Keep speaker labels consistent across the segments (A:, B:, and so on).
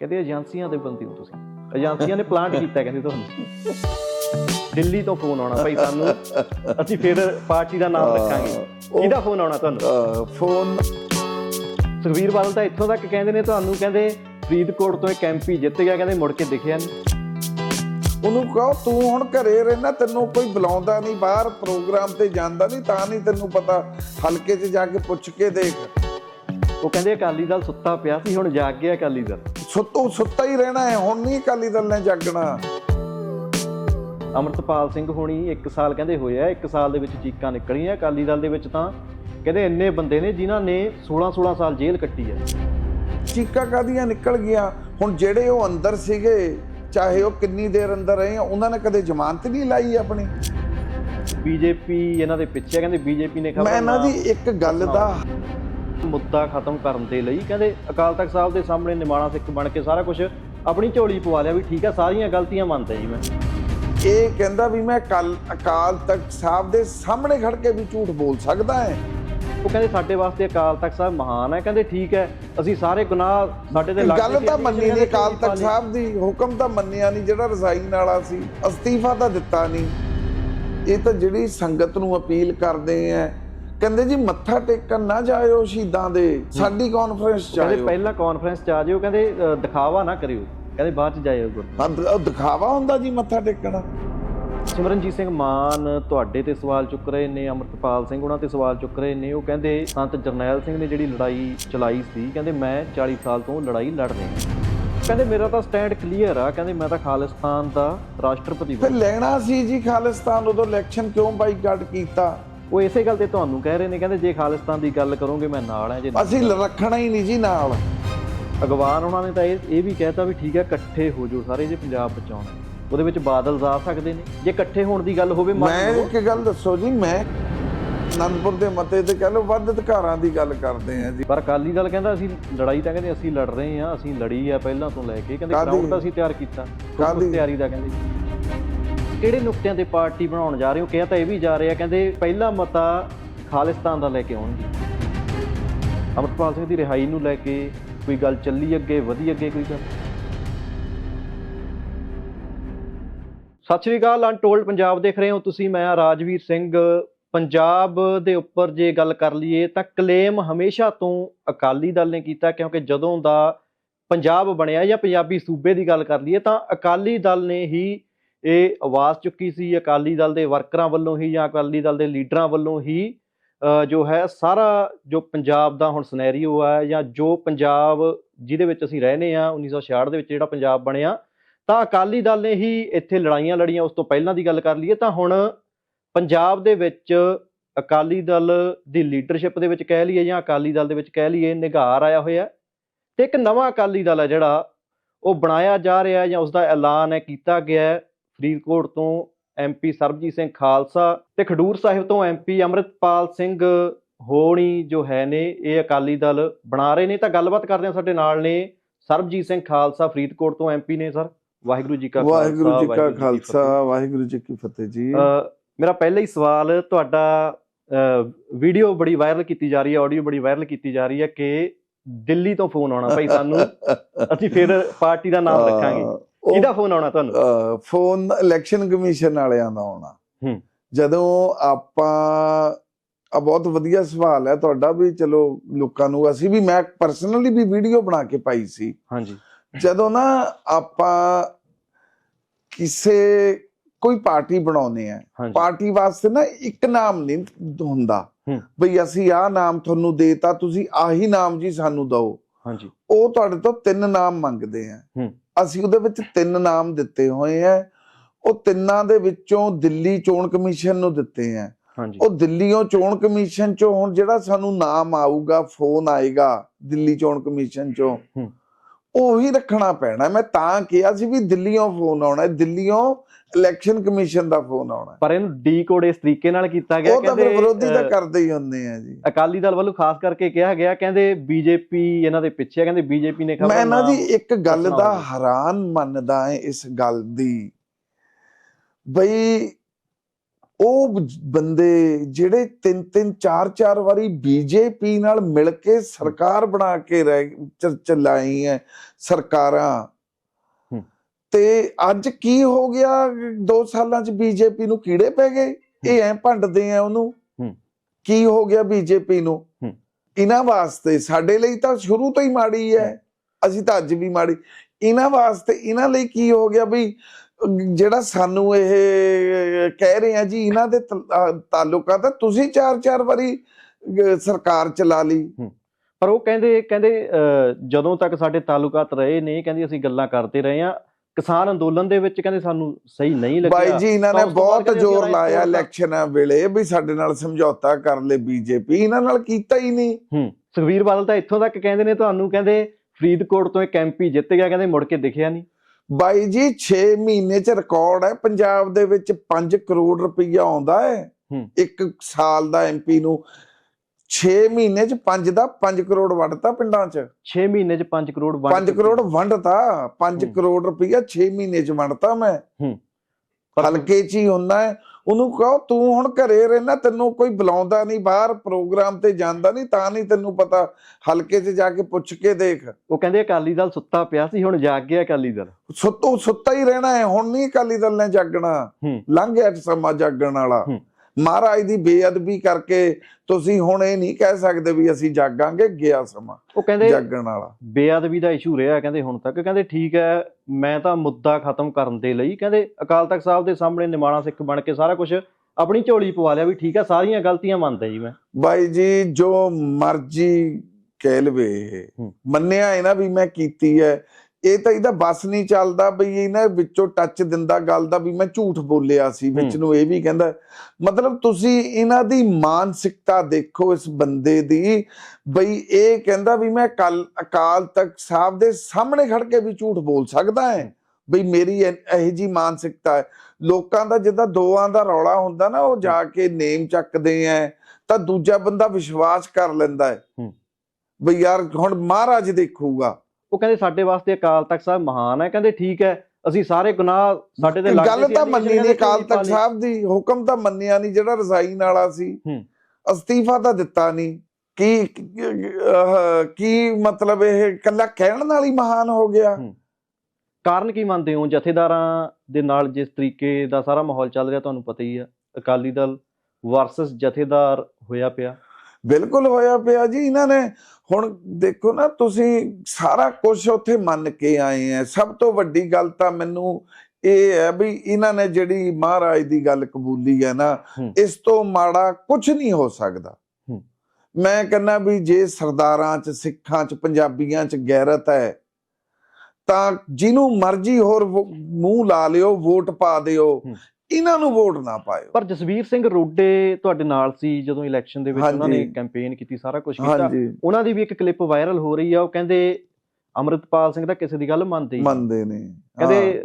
A: ਕਹਿੰਦੇ ਏਜੰਸੀਆਂ ਦੇ ਬੰਦੇ ਹੋ ਤੁਸੀਂ। ਏਜੰਸੀਆਂ ਨੇ ਪਲਾਂਟ ਕੀਤਾ ਕਹਿੰਦੇ ਤੁਹਾਨੂੰ। ਦਿੱਲੀ ਤੋਂ ਫੋਨ ਆਉਣਾ ਭਾਈ ਸਾਨੂੰ। ਅਸੀਂ ਫਿਰ ਪਾਰਟੀ ਦਾ ਨਾਮ ਰੱਖਾਂਗੇ। ਕਿਹਦਾ ਫੋਨ ਆਉਣਾ ਤੁਹਾਨੂੰ?
B: ਫੋਨ
A: ਸੁਖਵੀਰ ਬਾਦਲ ਤਾਂ ਇੱਥੋਂ ਤੱਕ ਕਹਿੰਦੇ ਨੇ ਤੁਹਾਨੂੰ ਕਹਿੰਦੇ ਫਰੀਦਕੋਟ ਤੋਂ ਇੱਕ ਐਮਪੀ ਜਿੱਤ ਗਿਆ ਕਹਿੰਦੇ ਮੁੜ ਕੇ ਦਿਖਿਆ ਨਹੀਂ
B: ਉਹਨੂੰ ਕਹੋ ਤੂੰ ਹੁਣ ਘਰੇ ਰਹਿਣਾ ਤੈਨੂੰ ਕੋਈ ਬੁਲਾਉਂਦਾ ਨਹੀਂ ਬਾਹਰ ਪ੍ਰੋਗਰਾਮ ਤੇ ਜਾਂਦਾ ਨਹੀਂ ਤਾਂ ਨਹੀਂ ਤੈਨੂੰ ਪਤਾ ਹਲਕੇ 'ਚ ਜਾ ਕੇ ਪੁੱਛ ਕੇ ਦੇਖ।
A: ਉਹ ਕਹਿੰਦੇ ਅਕਾਲੀ ਦਲ ਸੁੱਤਾ ਪਿਆ ਸੀ ਹੁਣ ਜਾਗ ਗਿਆ ਅਕਾਲੀ ਦਲ।
B: ਸੁੱਤੋ ਸੁੱਤਾ ਹੀ ਰਹਿਣਾ ਹੈ ਹੁਣ ਨਹੀਂ ਅਕਾਲੀ ਦਲ ਨੇ ਜਾਗਣਾ।
A: ਅਮਰਤਪਾਲ ਸਿੰਘ ਹੋਣੀ 1 ਸਾਲ ਕਹਿੰਦੇ ਹੋਏ ਆ 1 ਸਾਲ ਦੇ ਵਿੱਚ ਚੀਕਾਂ ਨਿਕਲੀਆਂ ਅਕਾਲੀ ਦਲ ਦੇ ਵਿੱਚ ਤਾਂ। ਕਹਿੰਦੇ ਇੰਨੇ ਬੰਦੇ ਨੇ ਜਿਨ੍ਹਾਂ ਨੇ 16 16 ਸਾਲ ਜੇਲ੍ਹ ਕੱਟੀ ਹੈ
B: ਚੀਕਾਂ ਕਾਦੀਆਂ ਨਿਕਲ ਗਿਆ ਹੁਣ ਜਿਹੜੇ ਉਹ ਅੰਦਰ ਸੀਗੇ ਚਾਹੇ ਉਹ ਕਿੰਨੀ ਦੇਰ ਅੰਦਰ ਰਹੇ ਆ, ਉਹਨਾਂ ਨੇ ਕਦੇ ਜ਼ਮਾਨਤ ਨਹੀਂ ਲਾਈ ਆਪਣੀ?
A: ਬੀਜੇਪੀ ਇਹਨਾਂ ਦੇ ਪਿੱਛੇ ਕਹਿੰਦੇ ਬੀਜੇਪੀ ਨੇ ਖਬਰ
B: ਮੈਂ ਇਹਨਾਂ ਦੀ ਇੱਕ ਗੱਲ ਦਾ
A: ਮੁੱਦਾ ਖਤਮ ਕਰਨ ਦੇ ਲਈ। ਕਹਿੰਦੇ ਅਕਾਲ ਤਖਤ ਸਾਹਿਬ ਦੇ ਸਾਹਮਣੇ ਨਿਮਾਣਾ ਸਿੱਖ ਬਣ ਕੇ ਸਾਰਾ ਕੁਝ ਆਪਣੀ ਝੋਲੀ ਪਵਾ ਲਿਆ ਵੀ ਠੀਕ ਆ ਸਾਰੀਆਂ ਗਲਤੀਆਂ ਮੰਨਦਾ ਜੀ ਮੈਂ।
B: ਇਹ ਕਹਿੰਦਾ ਵੀ ਮੈਂ ਕੱਲ ਅਕਾਲ ਤਖਤ ਸਾਹਿਬ ਦੇ ਸਾਹਮਣੇ ਖੜ ਕੇ ਵੀ ਝੂਠ ਬੋਲ ਸਕਦਾ ਹੈ
A: ਉਹ ਕਹਿੰਦੇ ਸਾਡੇ ਵਾਸਤੇ ਅਕਾਲ ਤਖਤ ਸਾਹਿਬ ਮਹਾਨ ਹੈ ਕਹਿੰਦੇ ਠੀਕ ਹੈ ਅਸੀਂ ਸਾਰੇ ਗੁਨਾਹ ਸਾਡੇ ਤੇ ਲੱਗਦੇ
B: ਗੱਲ ਤਾਂ ਮੰਨੀ ਨਹੀਂ ਅਕਾਲ ਤਖਤ। ਸਾਹਿਬ ਦੀ ਹੁਕਮ ਤਾਂ ਮੰਨਿਆ ਨਹੀਂ ਜਿਹੜਾ ਰਜ਼ਾਈਨ ਵਾਲਾ ਸੀ ਅਸਤੀਫਾ ਤਾਂ ਦਿੱਤਾ ਨਹੀਂ। ਇਹ ਤਾਂ ਜਿਹੜੀ ਸੰਗਤ ਨੂੰ ਅਪੀਲ ਕਰਦੇ ਆ ਕਹਿੰਦੇ ਜੀ ਮੱਥਾ ਟੇਕਣ ਨਾ ਜਾਇਓ ਸ਼ਹੀਦਾਂ ਦੇ ਸਾਡੀ ਕਾਨਫਰੰਸ ਚ
A: ਕਹਿੰਦੇ
B: ਆਇਓ।
A: ਪਹਿਲਾਂ ਕਾਨਫਰੰਸ ਚ ਆ ਜਿਓ ਕਹਿੰਦੇ ਅ, ਦਿਖਾਵਾ ਨਾ ਕਰਿਓ। ਕਹਿੰਦੇ ਬਾਅਦ ਚ ਜਾਇਓ ਗੁਰ
B: ਹਾਂ, ਦ- ਉਹ ਦਿਖਾਵਾ ਹੁੰਦਾ ਜੀ ਮੱਥਾ ਟੇਕਣਾ?
A: ਸਿਮਰਨਜੀਤ ਸਿੰਘ ਮਾਨ ਤੁਹਾਡੇ ਤੇ ਸਵਾਲ ਚੁੱਕ ਰਹੇ ਨੇ ਅਮਰਤਪਾਲ ਸਿੰਘ ਉਹਨਾਂ ਤੇ ਸਵਾਲ ਚੁੱਕ ਰਹੇ ਨੇ ਉਹ ਕਹਿੰਦੇ ਸੰਤ ਜਰਨੈਲ ਸਿੰਘ ਨੇ ਜਿਹੜੀ ਲੜਾਈ ਚਲਾਈ ਸੀ ਕਹਿੰਦੇ ਮੈਂ 40 ਸਾਲ ਤੋਂ ਲੜਾਈ ਲੜ ਰਿਹਾ ਕਹਿੰਦੇ ਮੇਰਾ ਤਾਂ ਸਟੈਂਡ ਕਲੀਅਰ ਆ ਕਹਿੰਦੇ ਮੈਂ ਤਾਂ ਖਾਲਿਸਤਾਨ ਦਾ ਰਾਸ਼ਟਰਪਤੀ
B: ਫਿਰ
A: ਬਣ
B: ਲੈਣਾ ਸੀ ਜੀ ਖਾਲਿਸਤਾਨ ਉਦੋਂ ਇਲੈਕਸ਼ਨ ਕਿਉਂ ਬਾਈਕਾਟ ਕੀਤਾ?
A: ਉਹ ਇਸੇ ਗੱਲ ਤੇ ਤੁਹਾਨੂੰ ਕਹਿ ਰਹੇ ਨੇ ਕਹਿੰਦੇ ਜੇ ਖਾਲਿਸਤਾਨ ਦੀ ਗੱਲ ਕਰੋਗੇ ਮੈਂ ਨਾਲ ਆ ਜੇ ਨਹੀਂ
B: ਅਸੀਂ ਰੱਖਣਾ ਹੀ ਨਹੀਂ ਜੀ ਨਾਲ।
A: ਅਗਵਾਨ ਉਹਨਾਂ ਨੇ ਤਾਂ ਇਹ ਇਹ ਵੀ ਕਹਿਤਾ ਵੀ ਠੀਕ ਹੈ ਇਕੱਠੇ ਹੋ ਜਾਓ ਸਾਰੇ ਜੇ ਪੰਜਾਬ ਬਚਾਉਣਾ ਉਹਦੇ ਵਿੱਚ ਬਾਦਲ ਜਾ ਸਕਦੇ ਨੇ। ਜੇ ਇਕੱਠੇ ਹੋਣ ਦੀ ਗੱਲ ਹੋਵੇ ਮੰਨ
B: ਮੈਂ
A: ਲਓ।
B: ਇੱਕ ਗੱਲ ਦੱਸੋ ਜੀ ਮੈਂ ਅਨੰਦਪੁਰ ਦੇ ਮਤੇ ਤੇ ਕਹ ਲਓ ਵੱਧ ਅਧਿਕਾਰਾਂ ਦੀ ਗੱਲ ਕਰਦੇ ਆ ਜੀ।
A: ਪਰ ਅਕਾਲੀ ਦਲ ਕਹਿੰਦਾ ਅਸੀਂ ਲੜਾਈ ਤਾਂ ਕਹਿੰਦੇ ਅਸੀਂ ਲੜ ਰਹੇ ਹਾਂ ਅਸੀਂ ਲੜੀ ਆ ਪਹਿਲਾਂ ਤੋਂ ਲੈ ਕੇ ਕਹਿੰਦੇ
B: ਕਾਹਦੀ?
A: ਗਰਾਊਂਡ ਤਾਂ ਅਸੀਂ ਤਿਆਰ ਕੀਤਾ?
B: ਕਾਹਦੀ?
A: ਤਿਆਰੀ ਦਾ ਕਹਿੰਦੇ। ਕਿਹੜੇ ਨੁਕਤਿਆਂ ਤੇ ਪਾਰਟੀ ਬਣਾਉਣ ਜਾ ਰਹੇ ਹੋ? ਕਿਹਾ ਤਾਂ ਇਹ ਵੀ ਜਾ ਰਿਹਾ, ਕਹਿੰਦੇ ਪਹਿਲਾ ਮਤਾ ਖਾਲਿਸਤਾਨ ਦਾ ਲੈ ਕੇ ਆਉਣਗੇ। ਅਮਰਪਾਲ ਸਿੰਘ ਦੀ ਰਿਹਾਈ ਨੂੰ ਲੈ ਕੇ ਕੋਈ ਗੱਲ ਚੱਲੀ ਅੱਗੇ, ਵਧੀ ਅੱਗੇ ਕੋਈ ਗੱਲ? ਸਤਿ ਸ਼੍ਰੀ ਅਕਾਲ, ਅਨਟੋਲਡ ਪੰਜਾਬ ਦੇਖ ਰਹੇ ਹੋ ਤੁਸੀਂ, ਮੈਂ ਹਾਂ ਰਾਜਵੀਰ ਸਿੰਘ। ਪੰਜਾਬ ਦੇ ਉੱਪਰ ਜੇ ਗੱਲ ਕਰ ਲਈਏ ਤਾਂ ਕਲੇਮ ਹਮੇਸ਼ਾ ਤੋਂ ਅਕਾਲੀ ਦਲ ਨੇ ਕੀਤਾ, ਕਿਉਂਕਿ ਜਦੋਂ ਦਾ ਪੰਜਾਬ ਬਣਿਆ ਜਾਂ ਪੰਜਾਬੀ ਸੂਬੇ ਦੀ ਗੱਲ ਕਰ ਲਈਏ ਤਾਂ ਅਕਾਲੀ ਦਲ ਨੇ ਹੀ ਇਹ ਆਵਾਜ਼ ਚੁੱਕੀ ਸੀ ਅਕਾਲੀ ਦਲ ਦੇ ਵਰਕਰਾਂ ਵੱਲੋਂ ਹੀ ਜਾਂ ਅਕਾਲੀ ਦਲ ਦੇ ਲੀਡਰਾਂ ਵੱਲੋਂ ਹੀ ਜੋ ਹੈ ਸਾਰਾ ਜੋ ਪੰਜਾਬ ਦਾ ਹੁਣ ਸਿਨੈਰੀਓ ਹੈ ਜਾਂ ਜੋ ਪੰਜਾਬ ਜਿਹਦੇ ਵਿੱਚ ਅਸੀਂ ਰਹਨੇ ਆ 1966 ਦੇ ਵਿੱਚ ਜਿਹੜਾ ਪੰਜਾਬ ਬਣਿਆ, ਤਾਂ ਅਕਾਲੀ ਦਲ ਨੇ ਹੀ ਇੱਥੇ ਲੜਾਈਆਂ ਲੜੀਆਂ ਉਸ ਤੋਂ ਪਹਿਲਾਂ ਦੀ ਗੱਲ ਕਰ ਲਈਏ, ਤਾਂ ਹੁਣ ਪੰਜਾਬ ਦੇ ਵਿੱਚ ਅਕਾਲੀ ਦਲ ਦੀ ਲੀਡਰਸ਼ਿਪ ਦੇ ਵਿੱਚ ਕਹਿ ਲਈਏ ਜਾਂ ਅਕਾਲੀ ਦਲ ਦੇ ਵਿੱਚ ਕਹਿ ਲਈਏ ਨਿਗਾਰ ਆਇਆ ਹੋਇਆ ਤੇ ਇੱਕ ਨਵਾਂ ਅਕਾਲੀ ਦਲ ਹੈ ਜਿਹੜਾ, ਉਹ ਬਣਾਇਆ ਜਾ ਰਿਹਾ ਜਾਂ ਉਸ ਦਾ ਐਲਾਨ ਹੈ, ਕੀਤਾ ਗਿਆ ਫਰੀਦਕੋਟ ਤੋਂ ਐਮਪੀ ਸਰਬਜੀਤ ਸਿੰਘ ਖਾਲਸਾ ਤੇ ਖਡੂਰ ਸਾਹਿਬ ਤੋਂ ਐਮਪੀ ਅੰਮ੍ਰਿਤਪਾਲ ਸਿੰਘ ਹੋਣੀ ਜੋ ਹੈ ਨੇ ਇਹ ਅਕਾਲੀ ਦਲ ਬਣਾ ਰਹੇ ਨੇ। ਤਾਂ ਗੱਲਬਾਤ ਕਰਦੇ ਹਾਂ ਸਾਡੇ ਨਾਲ ਨੇ ਸਰਬਜੀਤ ਸਿੰਘ ਖਾਲਸਾ ਫਰੀਦਕੋਟ ਤੋਂ ਐਮਪੀ ਨੇ ਸਰ। ਵਾਹਿਗੁਰੂ ਜੀ ਕਾ
B: ਵਾਹਿਗੁਰੂ ਜੀ ਕਾ ਖਾਲਸਾ ਵਾਹਿਗੁਰੂ ਜੀ ਕੀ ਫਤਿਹ ਜੀ।
A: ਮੇਰਾ ਪਹਿਲਾ ਹੀ ਸਵਾਲ ਤੁਹਾਡਾ ਵੀਡੀਓ ਬੜੀ ਵਾਇਰਲ ਕੀਤੀ ਜਾ ਰਹੀ ਹੈ ਆਡੀਓ ਬੜੀ ਵਾਇਰਲ ਕੀਤੀ ਜਾ ਰਹੀ ਹੈ ਕਿ ਦਿੱਲੀ ਤੋਂ ਫੋਨ ਆਉਣਾ ਭਾਈ ਸਾਨੂੰ। ਅਸੀਂ ਫਿਰ ਪਾਰਟੀ ਦਾ ਨਾਮ ਰੱਖਾਂਗੇ। ਕਿਹਦਾ ਫੋਨ ਆਉਣਾ ਤੁਹਾਨੂੰ?
B: ਫੋਨ ਇਲੈਕਸ਼ਨ ਕਮਿਸ਼ਨ ਵਾਲਿਆਂ ਦਾ ਆਉਣਾ।
A: ਹੂੰ।
B: ਜਦੋਂ ਆਪਾਂ ਆ ਬਹੁਤ ਵਧੀਆ ਸਵਾਲ ਹੈ ਤੁਹਾਡਾ ਵੀ ਚਲੋ ਲੋਕਾਂ ਨੂੰ ਅਸੀਂ ਵੀ ਮੈਂ ਪਰਸਨਲੀ ਵੀ ਵੀਡੀਓ ਬਣਾ ਕੇ ਪਾਈ ਸੀ।
A: ਹਾਂਜੀ।
B: ਜਦੋਂ ਨਾ ਆਪਾਂ ਕਿਸੇ ਕੋਈ ਪਾਰਟੀ ਬਣਾਉਨੇ ਆ ਪਾਰਟੀ ਵਾਸਤੇ ਨਾ ਇੱਕ ਨਾਮ ਨਹੀਂ ਹੁੰਦਾ। ਬਈ ਅਸੀਂ ਆਹ ਨਾਮ ਤੁਹਾਨੂੰ ਦੇਤਾ ਤੁਸੀਂ ਆਹੀ ਨਾਮ ਜੀ ਸਾਨੂੰ ਦਿਓ।
A: ਹਾਂਜੀ।
B: ਉਹ ਤੁਹਾਡੇ ਤੋਂ ਤਿੰਨ ਨਾਮ ਮੰਗਦੇ ਆ। ਅਸੀਂ ਉਹਦੇ ਵਿੱਚ ਤਿੰਨ ਨਾਮ ਦਿੱਤੇ ਹੋਏ ਆ ਉਹ ਤਿੰਨਾਂ ਦੇ ਵਿੱਚੋਂ ਦਿੱਲੀ ਚੋਣ ਕਮਿਸ਼ਨ ਨੂੰ ਦਿੱਤੇ ਆ ਉਹ ਦਿੱਲੀੋਂ ਚੋਣ ਕਮਿਸ਼ਨ ਚੋਂ ਹੁਣ ਜਿਹੜਾ ਸਾਨੂੰ ਨਾਮ ਆਊਗਾ ਫੋਨ ਆਏਗਾ ਦਿੱਲੀ ਚੋਣ ਕਮਿਸ਼ਨ ਚੋਂ
A: ਹੂੰ।
B: ਉਹੀ ਰੱਖਣਾ ਪੈਣਾ ਮੈਂ ਤਾਂ ਕਿਹਾ ਸੀ ਵੀ ਦਿੱਲੀੋਂ ਫੋਨ ਆਉਣਾ ਹੈ, ਦਿੱਲੀੋਂ ਇਲੈਕਸ਼ਨ ਕਮਿਸ਼ਨ ਦਾ ਫੋਨ ਆਉਣਾ।
A: ਪਰ ਇਹਨੂੰ ਡੀਕੋਡ ਇਸ ਤਰੀਕੇ ਨਾਲ ਕੀਤਾ ਗਿਆ
B: ਉਹ ਤਾਂ ਵਿਰੋਧੀ ਤਾਂ ਕਰਦੇ ਹੀ ਹੁੰਦੇ ਆ ਜੀ
A: ਅਕਾਲੀ ਦਲ ਵੱਲੋਂ ਖਾਸ ਕਰਕੇ ਕਿਹਾ ਗਿਆ ਕਹਿੰਦੇ ਬੀਜੇਪੀ ਇਹਨਾਂ ਦੇ ਪਿੱਛੇ ਹੈ ਕਹਿੰਦੇ ਬੀਜੇਪੀ ਨੇ ਖਬਰ
B: ਮੈਂ ਨਾ ਜੀ ਇੱਕ ਗੱਲ ਦਾ। ਹੈਰਾਨ ਮੰਨਦਾ ਹਾਂ ਇਸ ਗੱਲ ਦੀ ਬਈ ਉਹ ਬੰਦੇ ਜਿਹੜੇ ਤਿੰਨ ਤਿੰਨ ਚਾਰ ਚਾਰ ਵਾਰੀ ਬੀਜੇਪੀ ਨਾਲ ਮਿਲ ਕੇ ਸਰਕਾਰ ਬਣਾ ਕੇ ਰਹਿ ਚਲਾਈ ਹੈ ਸਰਕਾਰਾਂ। ਤੇ ਅੱਜ ਕੀ ਹੋ ਗਿਆ? 2 ਸਾਲਾਂ ਚ ਬੀਜੇਪੀ ਨੂੰ ਕੀੜੇ ਪੈ ਗਏ। ਇਹ ਐ ਭੰਡਦੇ ਆ ਉਹਨੂੰ। ਕੀ ਹੋ ਗਿਆ ਬੀਜੇਪੀ ਨੂੰ। ਇਹਨਾਂ ਵਾਸਤੇ ਸਾਡੇ ਲਈ ਤਾਂ ਸ਼ੁਰੂ ਤੋਂ ਹੀ ਮਾੜੀ ਹੈ। ਅਸੀਂ ਤਾਂ ਅੱਜ ਵੀ ਮਾੜੀ। ਇਹਨਾਂ ਵਾਸਤੇ ਇਹਨਾਂ ਲਈ ਕੀ ਹੋ ਗਿਆ ਵੀ ਜਿਹੜਾ ਸਾਨੂੰ ਇਹ ਕਹਿ ਰਹੇ ਆ ਜੀ ਇਹਨਾਂ ਦੇ ਤਾਲੁਕਾ ਤਾਂ ਤੁਸੀਂ ਚਾਰ ਚਾਰ ਵਾਰੀ ਸਰਕਾਰ ਚਲਾ ਲਈ।
A: ਪਰ ਉਹ ਕਹਿੰਦੇ ਕਹਿੰਦੇ ਜਦੋਂ ਤੱਕ ਸਾਡੇ ਤਾਲੁਕਾਤ ਰਹੇ ਨੇ ਕਹਿੰਦੇ ਅਸੀਂ ਗੱਲਾਂ ਕਰਦੇ ਰਹੇ ਆ। ਕਿਸਾਨ ਅੰਦੋਲਨ ਦੇ ਵਿੱਚ ਕਹਿੰਦੇ ਸਾਨੂੰ ਸਹੀ ਨਹੀਂ ਲੱਗਿਆ।
B: ਬਾਈ ਜੀ ਇਹਨਾਂ ਨੇ ਬਹੁਤ ਜ਼ੋਰ ਲਾਇਆ। ਇਲੈਕਸ਼ਨਾਂ ਵੇਲੇ ਵੀ ਸਾਡੇ ਨਾਲ ਸਮਝੌਤਾ ਕਰ ਲੈ ਬੀਜੇਪੀ। ਇਹਨਾਂ ਨਾਲ ਕੀਤਾ ਹੀ ਨਹੀਂ।
A: ਹੂੰ। ਸੁਖਵੀਰ ਬਾਦਲ ਤਾਂ ਇੱਥੋਂ ਤੱਕ ਕਹਿੰਦੇ ਨੇ ਤੁਹਾਨੂੰ ਕਹਿੰਦੇ ਫਰੀਦਕੋਟ ਤੋਂ ਇੱਕ ਐਮਪੀ ਜਿੱਤ ਗਿਆ ਕਹਿੰਦੇ ਮੁੜ ਕੇ ਦਿਖਿਆ ਨਹੀਂ।
B: ਬਾਈ ਜੀ 6 ਮਹੀਨੇ ਚ ਰਿਕਾਰਡ ਹੈ ਪੰਜਾਬ ਦੇ ਵਿੱਚ 5 ਕਰੋੜ ਰੁਪਈਆ ਆਉਂਦਾ ਹੈ। ਇੱਕ ਸਾਲ ਦਾ ਐਮਪੀ ਨੂੰ 6 ਮਹੀਨੇ ਚ 5 ਦਾ 5 ਕਰੋੜ ਵੰਡਤਾ ਪਿੰਡਾਂ ਚ।
A: 6 ਮਹੀਨੇ ਚ 5 ਕਰੋੜ ਵੰਡ
B: 5 ਕਰੋੜ ਵੰਡਤਾ 5
A: ਹੂੰ।
B: ਕਰੋੜ ਰੁਪਈਆ 6 ਮਹੀਨੇ ਚ ਵੰਡਤਾ ਮੈਂ। ਹਲਕੇ ਚ ਹੀ ਹੁੰਦਾ ਹੈ। ਉਹਨੂੰ ਕਹੋ ਤੂੰ ਹੁਣ ਘਰੇ ਰਹਿਣਾ ਤੈਨੂੰ ਕੋਈ ਬੁਲਾਉਂਦਾ ਨਹੀਂ ਬਾਹਰ ਪ੍ਰੋਗਰਾਮ ਤੇ ਜਾਂਦਾ ਨਹੀਂ ਤਾਂ ਨਹੀਂ ਤੈਨੂੰ ਪਤਾ ਹਲਕੇ 'ਚ ਜਾ ਕੇ ਪੁੱਛ ਕੇ ਦੇਖ
A: ਉਹ ਕਹਿੰਦੇ ਅਕਾਲੀ ਦਲ ਸੁੱਤਾ ਪਿਆ ਸੀ ਹੁਣ ਜਾਗ ਗਿਆ ਅਕਾਲੀ ਦਲ
B: ਸੁੱਤੋ ਸੁੱਤਾ ਹੀ ਰਹਿਣਾ ਹੈ ਹੁਣ ਨਹੀਂ ਅਕਾਲੀ ਦਲ ਨੇ ਜਾਗਣਾ। ਲੰਘ ਗਿਆ ਸਮਾਂ ਜਾਗਣ ਵਾਲਾ। ਮਹਾਰਾਜ ਦੀ ਬੇਅਦਬੀ ਕਰਕੇ ਤੁਸੀਂ ਹੁਣ ਇਹ ਨਹੀਂ ਕਹਿ ਸਕਦੇ ਵੀ ਅਸੀਂ ਜਾਗਾਂਗੇ ਗਿਆ ਸਮਾਂ
A: ਉਹ ਕਹਿੰਦੇ
B: ਜਾਗਣ ਵਾਲਾ।
A: ਬੇਅਦਬੀ ਦਾ ਇਸ਼ੂ ਰਿਹਾ ਕਹਿੰਦੇ ਹੁਣ ਤੱਕ। ਕਹਿੰਦੇ ਠੀਕ ਹੈ ਮੈਂ ਤਾਂ ਮੁੱਦਾ ਖਤਮ ਕਰਨ ਦੇ ਲਈ ਕਹਿੰਦੇ ਅਕਾਲ ਤਖਤ ਸਾਹਿਬ ਦੇ ਸਾਹਮਣੇ ਨਿਮਾਣਾ ਸਿੱਖ ਬਣ ਕੇ ਸਾਰਾ ਕੁਝ ਆਪਣੀ ਝੋਲੀ ਪਵਾ ਲਿਆ ਵੀ ਠੀਕ ਹੈ ਸਾਰੀਆਂ ਗਲਤੀਆਂ ਮੰਨਦਾ ਜੀ ਮੈਂ।
B: ਬਾਈ ਜੀ ਜੋ ਮਰਜ਼ੀ ਕਹਿ ਲਵੇ। ਮੰਨਿਆ ਹੈ ਨਾ ਵੀ ਮੈਂ ਕੀਤੀ ਹੈ ਇਹ ਤਾਂ ਇਹਦਾ ਬਸ ਨਹੀਂ ਚੱਲਦਾ ਬਈ ਇਹਨਾਂ ਵਿੱਚੋਂ ਟੱਚ ਦਿੰਦਾ ਗੱਲ ਦਾ ਵੀ ਮੈਂ ਝੂਠ ਬੋਲਿਆ ਸੀ ਵਿੱਚ। ਨੂੰ ਇਹ ਵੀ ਕਹਿੰਦਾ ਮਤਲਬ ਤੁਸੀਂ ਇਹਨਾਂ ਦੀ ਮਾਨਸਿਕਤਾ ਦੇਖੋ ਇਸ ਬੰਦੇ ਦੀ ਬਈ ਇਹ ਕਹਿੰਦਾ ਵੀ ਮੈਂ ਕੱਲ ਅਕਾਲ ਤਖਤ ਸਾਹਿਬ ਦੇ ਸਾਹਮਣੇ ਖੜ ਕੇ ਵੀ ਝੂਠ ਬੋਲ ਸਕਦਾ ਹੈ ਬਈ ਮੇਰੀ ਇਹ- ਜੀ ਮਾਨਸਿਕਤਾ ਹੈ ਲੋਕਾਂ ਦਾ ਜਿੱਦਾਂ ਦੋਆਂ ਦਾ ਰੌਲਾ ਹੁੰਦਾ ਨਾ ਉਹ ਜਾ ਕੇ ਨੇਮ ਚੱਕਦੇ ਆ ਤਾਂ ਦੂਜਾ ਬੰਦਾ ਵਿਸ਼ਵਾਸ ਕਰ ਲੈਂਦਾ ਹੂੰ। ਬਈ ਯਾਰ ਹੁਣ ਮਹਾਰਾਜ ਦੇਖੂਗਾ
A: ਉਹ ਕਹਿੰਦੇ ਸਾਡੇ ਵਾਸਤੇ ਅਕਾਲ ਤਖਤ ਸਾਹਿਬ ਮਹਾਨ ਹੈ ਕਹਿੰਦੇ ਠੀਕ ਹੈ ਅਸੀਂ ਸਾਰੇ ਗੁਨਾਹ ਸਾਡੇ ਤੇ ਲੱਗਦੇ
B: ਗੱਲ ਤਾਂ ਮੰਨੀ ਨਹੀਂ ਅਕਾਲ ਤਖਤ। ਸਾਹਿਬ ਦੀ ਹੁਕਮ ਤਾਂ ਮੰਨਿਆ ਨਹੀਂ ਜਿਹੜਾ ਰਜ਼ਾਈਨ ਵਾਲਾ ਸੀ। ਅਸਤੀਫਾ ਤਾਂ ਦਿੱਤਾ ਨਹੀਂ ਕੀ ਕੀ ਮਤਲਬ ਇਹ ਕੱਲਾ ਕਹਿਣ ਨਾਲ ਹੀ ਮਹਾਨ ਹੋ ਗਿਆ।
A: ਕਾਰਨ ਕੀ ਮੰਨਦੇ ਹੋ ਜਥੇਦਾਰਾਂ ਦੇ ਨਾਲ ਜਿਸ ਤਰੀਕੇ ਦਾ ਸਾਰਾ ਮਾਹੌਲ ਚੱਲ ਰਿਹਾ ਤੁਹਾਨੂੰ ਪਤਾ ਹੀ ਆ ਅਕਾਲੀ ਦਲ ਵਰਸਸ ਜਥੇਦਾਰ ਹੋਇਆ ਪਿਆ
B: ਬਿਲਕੁਲ ਹੋਇਆ ਪਿਆ ਜੀ ਇਹਨਾਂ ਨੇ ਹੁਣ ਦੇਖੋ ਨਾ ਤੁਸੀਂ ਸਾਰਾ ਕੁਝ ਉੱਥੇ ਮੰਨ ਕੇ ਆਏ ਆ ਸਭ ਤੋਂ ਵੱਡੀ ਗੱਲ ਤਾਂ ਮੈਨੂੰ ਇਹ ਹੈ ਵੀ ਇਹਨਾਂ ਨੇ ਜਿਹੜੀ ਮਹਾਰਾਜ ਦੀ ਗੱਲ ਕਬੂਲੀ ਹੈ ਨਾ। ਇਸ ਤੋਂ ਮਾੜਾ ਕੁਝ ਨਹੀਂ ਹੋ ਸਕਦਾ। ਮੈਂ ਕਹਿੰਦਾ ਵੀ ਜੇ ਸਰਦਾਰਾਂ 'ਚ ਸਿੱਖਾਂ 'ਚ ਪੰਜਾਬੀਆਂ 'ਚ ਗੈਰਤ ਹੈ ਤਾਂ ਜਿਹਨੂੰ ਮਰਜ਼ੀ ਹੋਰ ਮੂੰਹ ਲਾ ਲਿਓ ਵੋਟ ਪਾ ਦਿਓ। ਇਹਨਾਂ ਨੂੰ ਵੋਟ ਨਾ ਪਾਇਓ
A: ਪਰ ਜਸਵੀਰ ਸਿੰਘ ਰੋਡੇ ਤੁਹਾਡੇ ਨਾਲ ਸੀ ਜਦੋਂ ਇਲੈਕਸ਼ਨ ਦੇ ਵਿੱਚ ਉਹਨਾਂ ਨੇ। ਕੈਂਪੇਨ ਕੀਤੀ ਸਾਰਾ ਕੁਝ ਕੀਤਾ ਉਹਨਾਂ ਦੀ ਵੀ ਇੱਕ ਕਲਿੱਪ ਵਾਇਰਲ ਹੋ ਰਹੀ ਆ ਉਹ ਕਹਿੰਦੇ ਅਮਰਿਤਪਾਲ ਸਿੰਘ ਤਾਂ ਕਿਸੇ ਦੀ ਗੱਲ ਮੰਨਦੇ ਹੀ ਨਹੀਂ।
B: ਮੰਨਦੇ ਨੇ
A: ਕਹਿੰਦੇ